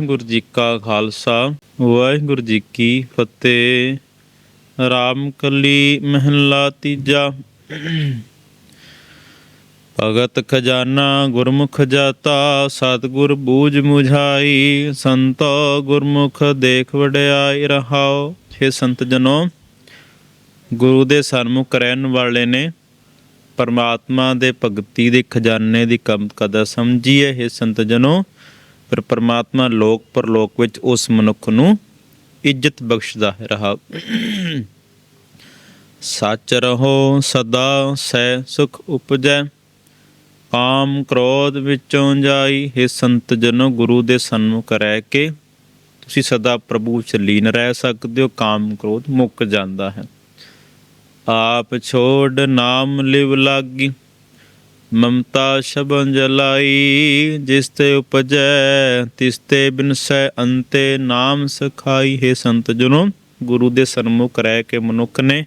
ਵਾਹਿਗੁਰੂ ਜੀ ਕਾ ਖਾਲਸਾ, ਵਾਹਿਗੁਰੂ ਜੀ ਕੀ ਫਤਿਹ। ਰਾਮ ਕਲੀ ਮਹੱਲਾ ਤੀਜਾ। ਭਗਤ ਖਜ਼ਾਨਾ ਗੁਰਮੁਖ ਜਾਤਾ, ਸਤਿਗੁਰ ਬੂਝ ਮੁਝਾਈ, ਸੰਤੋ ਗੁਰਮੁਖ ਦੇਖ ਵਡਿਆਈ ਰਹਾਓ। हे ਸੰਤ ਜਨੋ, ਗੁਰੂ ਦੇ ਸਨਮੁਖ ਰਹਿਣ ਵਾਲੇ ਨੇ, ਪਰਮਾਤਮਾ ਦੇ ਭਗਤੀ ਦੇ ਖਜ਼ਾਨੇ ਦੀ ਕਮ ਕਦਰ ਸਮਝੀਏ हे ਸੰਤ ਜਨੋ ਫਿਰ ਪਰਮਾਤਮਾ ਲੋਕ ਪਰਲੋਕ ਵਿੱਚ ਉਸ ਮਨੁੱਖ ਨੂੰ ਇੱਜ਼ਤ ਬਖਸ਼ਦਾ ਹੈ। ਰਹਾ ਸੱਚ ਰਹੋ ਸਦਾ, ਸਹਿ ਸੁਖ ਉਪਜੈ। ਕਾਮ ਕ੍ਰੋਧ ਵਿੱਚੋਂ ਜਾਈ ਹੈ ਸੰਤ ਜਨੋ, ਗੁਰੂ ਦੇ ਸਨਮੁਖ ਰਹਿ ਕੇ ਤੁਸੀਂ ਸਦਾ ਪ੍ਰਭੂ ਚ ਲੀਨ ਰਹਿ ਸਕਦੇ ਹੋ। ਕਾਮ ਕ੍ਰੋਧ ਮੁੱਕ ਜਾਂਦਾ ਹੈ। ਆਪ ਛੋੜ ਨਾਮ ਲਿਵ ਲਾਗੀ। ਮਮਤਾ ਸ਼ਬਨ ਜਲਾਈ, ਜਿਸ ਤੇ ਉਪਜੈ, ਤਿਸ ਤੇ ਬਿਨਸੈ ਅੰਤੇ ਨਾਮ ਸਖਾਈ, ਹੈ ਸੰਤ ਜਨੋ, ਗੁਰੂ ਦੇ ਸਨਮੁਖ ਰਹਿ ਕੇ ਮਨੁੱਖ ਨੇ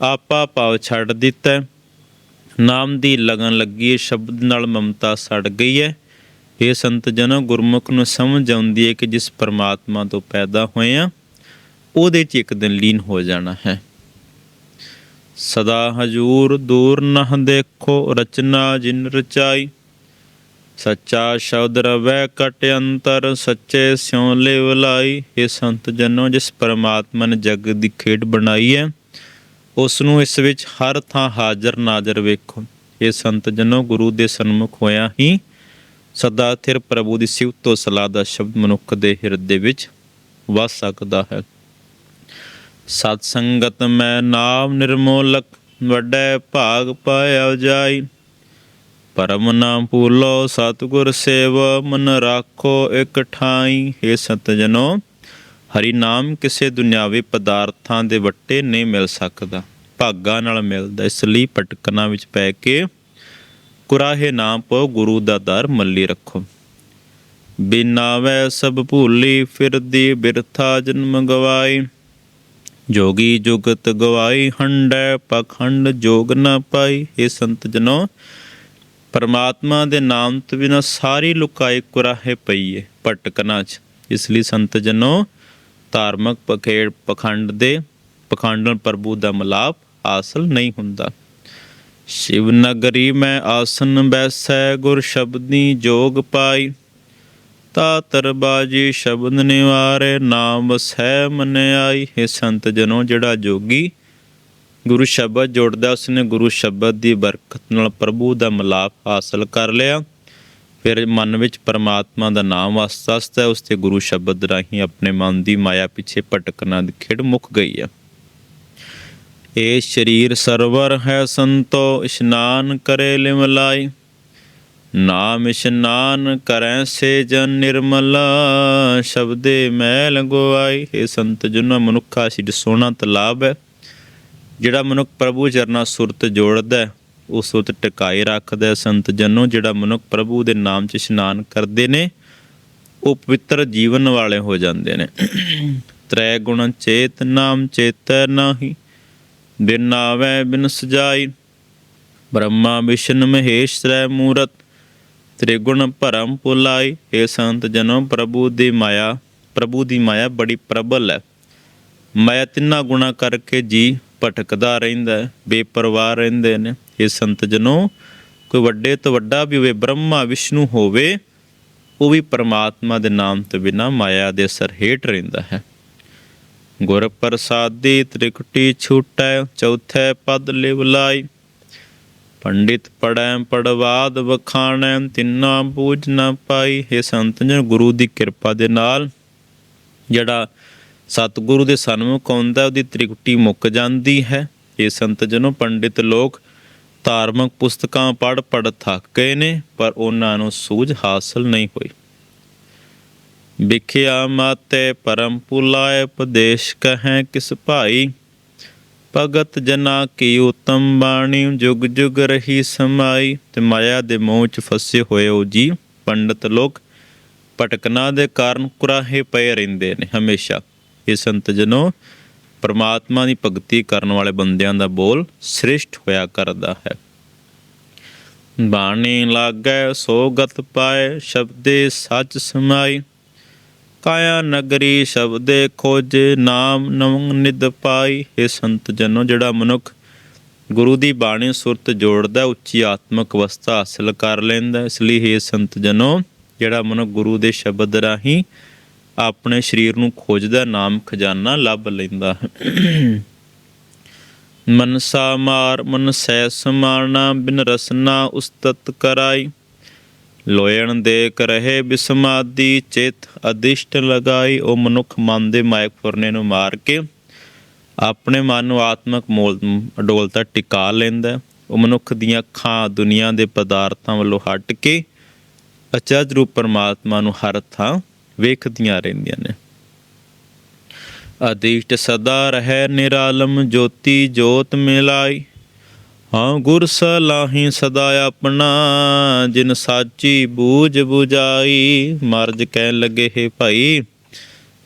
ਆਪਾ ਭਾਵ ਛੱਡ ਦਿੱਤਾ। ਨਾਮ ਦੀ ਲਗਨ ਲੱਗੀ ਹੈ ਸ਼ਬਦ ਨਾਲ ਮਮਤਾ ਸੜ ਗਈ ਹੈ ਇਹ ਸੰਤ ਜਨੋ, ਗੁਰਮੁਖ ਨੂੰ ਸਮਝ ਆਉਂਦੀ ਹੈ ਕਿ ਜਿਸ ਪਰਮਾਤਮਾ ਤੋਂ ਪੈਦਾ ਹੋਏ ਆ, ਉਹਦੇ 'ਚ ਇੱਕ ਦਿਨ ਲੀਨ ਹੋ ਜਾਣਾ ਹੈ। ਸਦਾ ਹਜੂਰ ਦੂਰ ਨਹ ਦੇਖੋ ਰਚਨਾ ਜਿਨ ਰਚਾਈ। ਸੱਚਾ ਸ਼ਬਦ ਰਵੈ ਕਟ ਅੰਤਰ, ਸੱਚੇ ਸਿਉ ਲਿਵ ਲਾਈ। ਇਹ ਸੰਤ ਜਨੋ, ਜਿਸ ਪਰਮਾਤਮਾ ਨੇ ਜਗ ਦੀ ਖੇਡ ਬਣਾਈ ਹੈ ਉਸ ਨੂੰ ਇਸ ਵਿੱਚ ਹਰ ਥਾਂ ਹਾਜ਼ਰ ਨਾਜ਼ਰ ਵੇਖੋ। ਇਹ ਸੰਤ ਜਨੋ, ਗੁਰੂ ਦੇ ਸਨਮੁਖ ਹੋਇਆ ਹੀ ਸਦਾ ਥਿਰ ਪ੍ਰਭੂ ਦੀ ਸਿਫਤ ਤੋਂ ਸਲਾਹ ਦਾ ਸ਼ਬਦ ਮਨੁੱਖ ਦੇ ਹਿਰਦੇ ਵਿੱਚ ਵਸ ਸਕਦਾ ਹੈ। ਸਤ ਸੰਗਤ ਮੈਂ ਨਾਮ ਨਿਰਮੋਲਕ, ਵੱਡੇ ਭਾਗ ਪਾਇਆ ਜਾਈ। ਪਰਮ ਨਾਮ ਭੂਲੋ, ਸਤਿਗੁਰ ਸੇਵ ਮਨ ਰਾਖੋ ਇਕ ਠਾਈ। हे ਸਤ ਹਰੀ ਨਾਮ ਕਿਸੇ ਦੁਨਿਆਵੀ ਪਦਾਰਥਾਂ ਦੇ ਵੱਟੇ ਨਹੀਂ ਮਿਲ ਸਕਦਾ। ਭਾਗਾ ਨਾਲ ਮਿਲਦਾ, ਇਸ ਲਈ ਭਟਕਣਾ ਵਿੱਚ ਪੈ ਕੇ ਕੁਰਾਹੇ ਨਾਮ ਪੋ ਗੁਰੂ ਦਾ ਦਰ ਮੱਲੀ ਰੱਖੋ। ਬਿਨਾ ਵੈ ਸਭ ਭੂਲੀ ਫਿਰਦੀ ਬਿਰਥਾ ਜਨਮ ਗਵਾਈ। ਜੋਗੀ ਜੁਗਤ ਗਵਾਈ, ਹੰਡੈ ਪਖੰਡ ਜੋਗ ਨ ਪਾਈ। ਇਹ ਸੰਤ ਜਨੋ, ਪਰਮਾਤਮਾ ਦੇ ਨਾਮ ਤੋਂ ਬਿਨਾ ਸਾਰੀ ਲੁਕਾਈ ਕੁਰਾਹੇ ਪਈ ਏ ਭਟਕਣਾ ਚ। ਇਸ ਲਈ ਸੰਤ ਜਨੋ, ਧਾਰਮਿਕ ਪਖੇੜ ਪਖੰਡ ਦੇ ਪਖੰਡਨ ਪ੍ਰਭੂ ਦਾ ਮਲਾਪ ਹਾਸਲ ਨਹੀਂ ਹੁੰਦਾ। ਸ਼ਿਵ ਨਗਰੀ ਮੈਂ ਆਸਨ ਬੈਸੈ, ਗੁਰ ਸ਼ਬਦੀ ਜੋਗ ਪਾਈ। ਤਾ ਤਰਬਾਜੀ ਸ਼ਬਦ ਨਿਵਾਰੇ, ਨਾਮ ਵਸੈ ਮਨ ਆਈ। ਹੈ ਸੰਤ ਜਨੋ, ਜਿਹੜਾ ਜੋਗੀ ਗੁਰੂ ਸ਼ਬਦ ਜੋੜਦਾ, ਉਸਨੇ ਗੁਰੂ ਸ਼ਬਦ ਦੀ ਬਰਕਤ ਨਾਲ ਪ੍ਰਭੂ ਦਾ ਮਲਾਪ ਹਾਸਲ ਕਰ ਲਿਆ। ਫਿਰ ਮਨ ਵਿੱਚ ਪਰਮਾਤਮਾ ਦਾ ਨਾਮ ਵਸਦਾ ਵਸਦਾ ਉਸ ਤੇ ਗੁਰੂ ਸ਼ਬਦ ਰਾਹੀਂ ਆਪਣੇ ਮਨ ਦੀ ਮਾਇਆ ਪਿੱਛੇ ਭਟਕਣਾ ਦੀ ਖੇਡ ਮੁੱਕ ਗਈ ਹੈ। ਇਹ ਸਰੀਰ ਸਰਵਰ ਹੈ ਸੰਤੋ, ਇਸ਼ਨਾਨ ਕਰੇ ਲਿਮਲਾਈ ਨਾਮ ਇਸ਼ਨਾਨ ਕਰੈ ਸੇ ਜਨ ਨਿਰਮਲ ਸ਼ਬਦੇ ਮੈਲ ਗਵਾਈ ਇਹ ਸੰਤ ਜਨ ਮਨੁੱਖਾ ਸਿੱਧ ਸੋਹਣਾ ਤਲਾਬ ਹੈ ਜਿਹੜਾ ਮਨੁੱਖ ਪ੍ਰਭੂ ਚਰਨਾ ਸੁਰਤ ਜੋੜਦਾ ਹੈ, ਉਹ ਸੁਰਤ ਟਿਕਾਈ ਰੱਖਦਾ ਸੰਤ ਜਨੋ ਜਿਹੜਾ ਮਨੁੱਖ ਪ੍ਰਭੂ ਦੇ ਨਾਮ 'ਚ ਇਸ਼ਨਾਨ ਕਰਦੇ ਨੇ ਉਹ ਪਵਿੱਤਰ ਜੀਵਨ ਵਾਲੇ ਹੋ ਜਾਂਦੇ ਨੇ। ਤ੍ਰੈ ਗੁਣ ਚੇਤ ਨਾਮ ਚੇਤੈ ਨਾਹੀ ਬਿਨ ਆਵੈ ਬਿਨ ਸਜਾਈ। ਬ੍ਰਹਮਾ ਵਿਸ਼ਨ ਮਹੇਸ਼ ਤ੍ਰੈ ਮੂਰਤ ਤ੍ਰਿਗੁਣ ਭਰਮ ਪੁਲਾਈ ਇਹ ਸੰਤ ਜਨੋ ਪ੍ਰਭੂ ਦੀ ਮਾਇਆ, ਪ੍ਰਭੂ ਦੀ ਮਾਇਆ ਬੜੀ ਪ੍ਰਬਲ ਹੈ। ਮਾਇਆ ਤਿੰਨਾ ਗੁਣਾ ਕਰਕੇ ਜੀ ਭਟਕਦਾ ਰਹਿੰਦਾ ਹੈ, ਬੇਪਰਵਾਹ ਰਹਿੰਦੇ ਨੇ। ਇਹ ਸੰਤ ਜਨੋ, ਕੋਈ ਵੱਡੇ ਤੋਂ ਵੱਡਾ ਵੀ ਹੋਵੇ, ਬ੍ਰਹਮਾ ਵਿਸ਼ਨੂੰ ਹੋਵੇ, ਉਹ ਵੀ ਪਰਮਾਤਮਾ ਦੇ ਨਾਮ ਤੋਂ ਬਿਨਾ ਮਾਇਆ ਦੇ ਅਸਰ ਹੇਠ ਰਹਿੰਦਾ ਹੈ। ਗੁਰ ਪ੍ਰਸਾਦੀ ਤ੍ਰਿਕਟੀ ਛੂਟੈ, ਚੌਥੇ ਪਦ ਲਿਵ ਲਾਈ ਪੰਡਿਤ ਪੜੈ ਪੜਵਾਦ ਵਖਾਣੈ, ਤਿੰਨਾ ਬੂਝ ਨਾ ਪਾਈ। ਹੈ ਸੰਤ ਜਨ, ਗੁਰੂ ਦੀ ਕਿਰਪਾ ਦੇ ਨਾਲ ਜਿਹੜਾ ਸਤਿਗੁਰੂ ਦੇ ਸਨਮੁਖ ਆਉਂਦਾ, ਉਹਦੀ ਤ੍ਰਿਕਟੀ ਮੁੱਕ ਜਾਂਦੀ ਹੈ। ਇਹ ਸੰਤ ਜਨੋ, ਪੰਡਿਤ ਲੋਕ ਧਾਰਮਿਕ ਪੁਸਤਕਾਂ ਪੜ ਪੜ ਥੱਕ ਗਏ ਨੇ, ਪਰ ਉਹਨਾਂ ਨੂੰ ਸੂਝ ਹਾਸਲ ਨਹੀਂ ਹੋਈ। ਵਿਖਿਆ ਮਾਤੇ, ਪਰਮ ਪੁਲਾਏ ਉਪਦੇਸ਼ ਕਹੈ ਕਿਸ ਭਾਈ। ਭਗਤ ਜਨਾ ਕੀ ਉਤਮ ਬਾਣੀ, ਜੁਗ ਜੁਗ ਰਹੀ ਸਮਾਈ, ਤੇ ਮਾਇਆ ਦੇ ਮੋਹ ਚ ਫਸੇ ਹੋਏ ਹੋ ਜੀ। ਪੰਡਤ ਲੋਕ ਭਟਕਣਾ ਦੇ ਕਾਰਨ ਕੁਰਾਹੇ ਪਏ ਰਹਿੰਦੇ ਨੇ ਹਮੇਸ਼ਾ। ਇਹ ਸੰਤ ਜਨੋ, ਪਰਮਾਤਮਾ ਦੀ ਭਗਤੀ ਕਰਨ ਵਾਲੇ ਬੰਦਿਆਂ ਦਾ ਬੋਲ ਸ੍ਰਿਸ਼ਟ ਹੋਇਆ ਕਰਦਾ ਹੈ। ਬਾਣੀ ਲਾਗੈ ਸੋ ਗਤ ਪਾਏ, ਸ਼ਬਦੇ ਸੱਚ ਸਮਾਈ ਕਾਇਆ ਨਗਰੀ ਸ਼ਬਦੇ ਖੋਜੇ, ਨਾਮ ਨਵ ਨਿਦ ਪਾਈ। ਇਹ ਸੰਤ ਜਨੋ, ਜਿਹੜਾ ਮਨੁੱਖ ਗੁਰੂ ਦੀ ਬਾਣੀ ਸੁਰਤ ਜੋੜਦਾ ਉੱਚੀ ਆਤਮਿਕ ਅਵਸਥਾ ਹਾਸਲ ਕਰ ਲੈਂਦਾ ਇਸ ਲਈ ਇਹ ਸੰਤ ਜਨੋ, ਜਿਹੜਾ ਮਨੁੱਖ ਗੁਰੂ ਦੇ ਸ਼ਬਦ ਰਾਹੀਂ ਆਪਣੇ ਸਰੀਰ ਨੂੰ ਖੋਜਦਾ ਨਾਮ ਖਜ਼ਾਨਾ ਲੱਭ ਲੈਂਦਾ ਹੈ। ਮਨਸਾ ਮਾਰ, ਮਨ ਸੈ ਸਮਾਰਨਾ ਬਿਨ ਰਸਨਾ ਉਸਤਤ ਕਰਾਈ। ਲੋਇਣ ਦੇ ਕਰਹਿ ਬਿਸਮਾਦੀ, ਚਿਤ ਅਦਿਸ਼ਟ ਲਗਾਈ, ਉਹ ਮਨੁੱਖ ਮਨ ਦੇ ਮਾਇਕ ਫੁਰਨੇ ਨੂੰ ਮਾਰ ਕੇ ਆਪਣੇ ਮਨ ਨੂੰ ਆਤਮਕ ਮੋਲ ਅਡੋਲਤਾ ਟਿਕਾ ਲੈਂਦਾ ਉਹ ਮਨੁੱਖ ਦੀਆਂ ਅੱਖਾਂ ਦੁਨੀਆ ਦੇ ਪਦਾਰਥਾਂ ਵੱਲੋਂ ਹਟ ਕੇ ਅਚਜ ਰੂਪ ਪਰਮਾਤਮਾ ਨੂੰ ਹਰ ਥਾਂ ਵੇਖਦੀਆਂ ਰਹਿੰਦੀਆਂ ਨੇ। ਅਦਿਸ਼ਟ ਸਦਾ ਰਹਿ ਨਿਰਾਲਮ, ਜੋਤੀ ਜੋਤ ਮਿਲਾਈ। ਹਾਂ ਗੁਰ ਸਲਾਹੀ ਸਦਾ ਆਪਣਾ, ਜਿਨ ਸਾਚੀ ਬੂਝ 부ਜਾਈ ਮਰਜ ਕਹਿਣ ਲੱਗੇ, ਹੈ ਭਾਈ।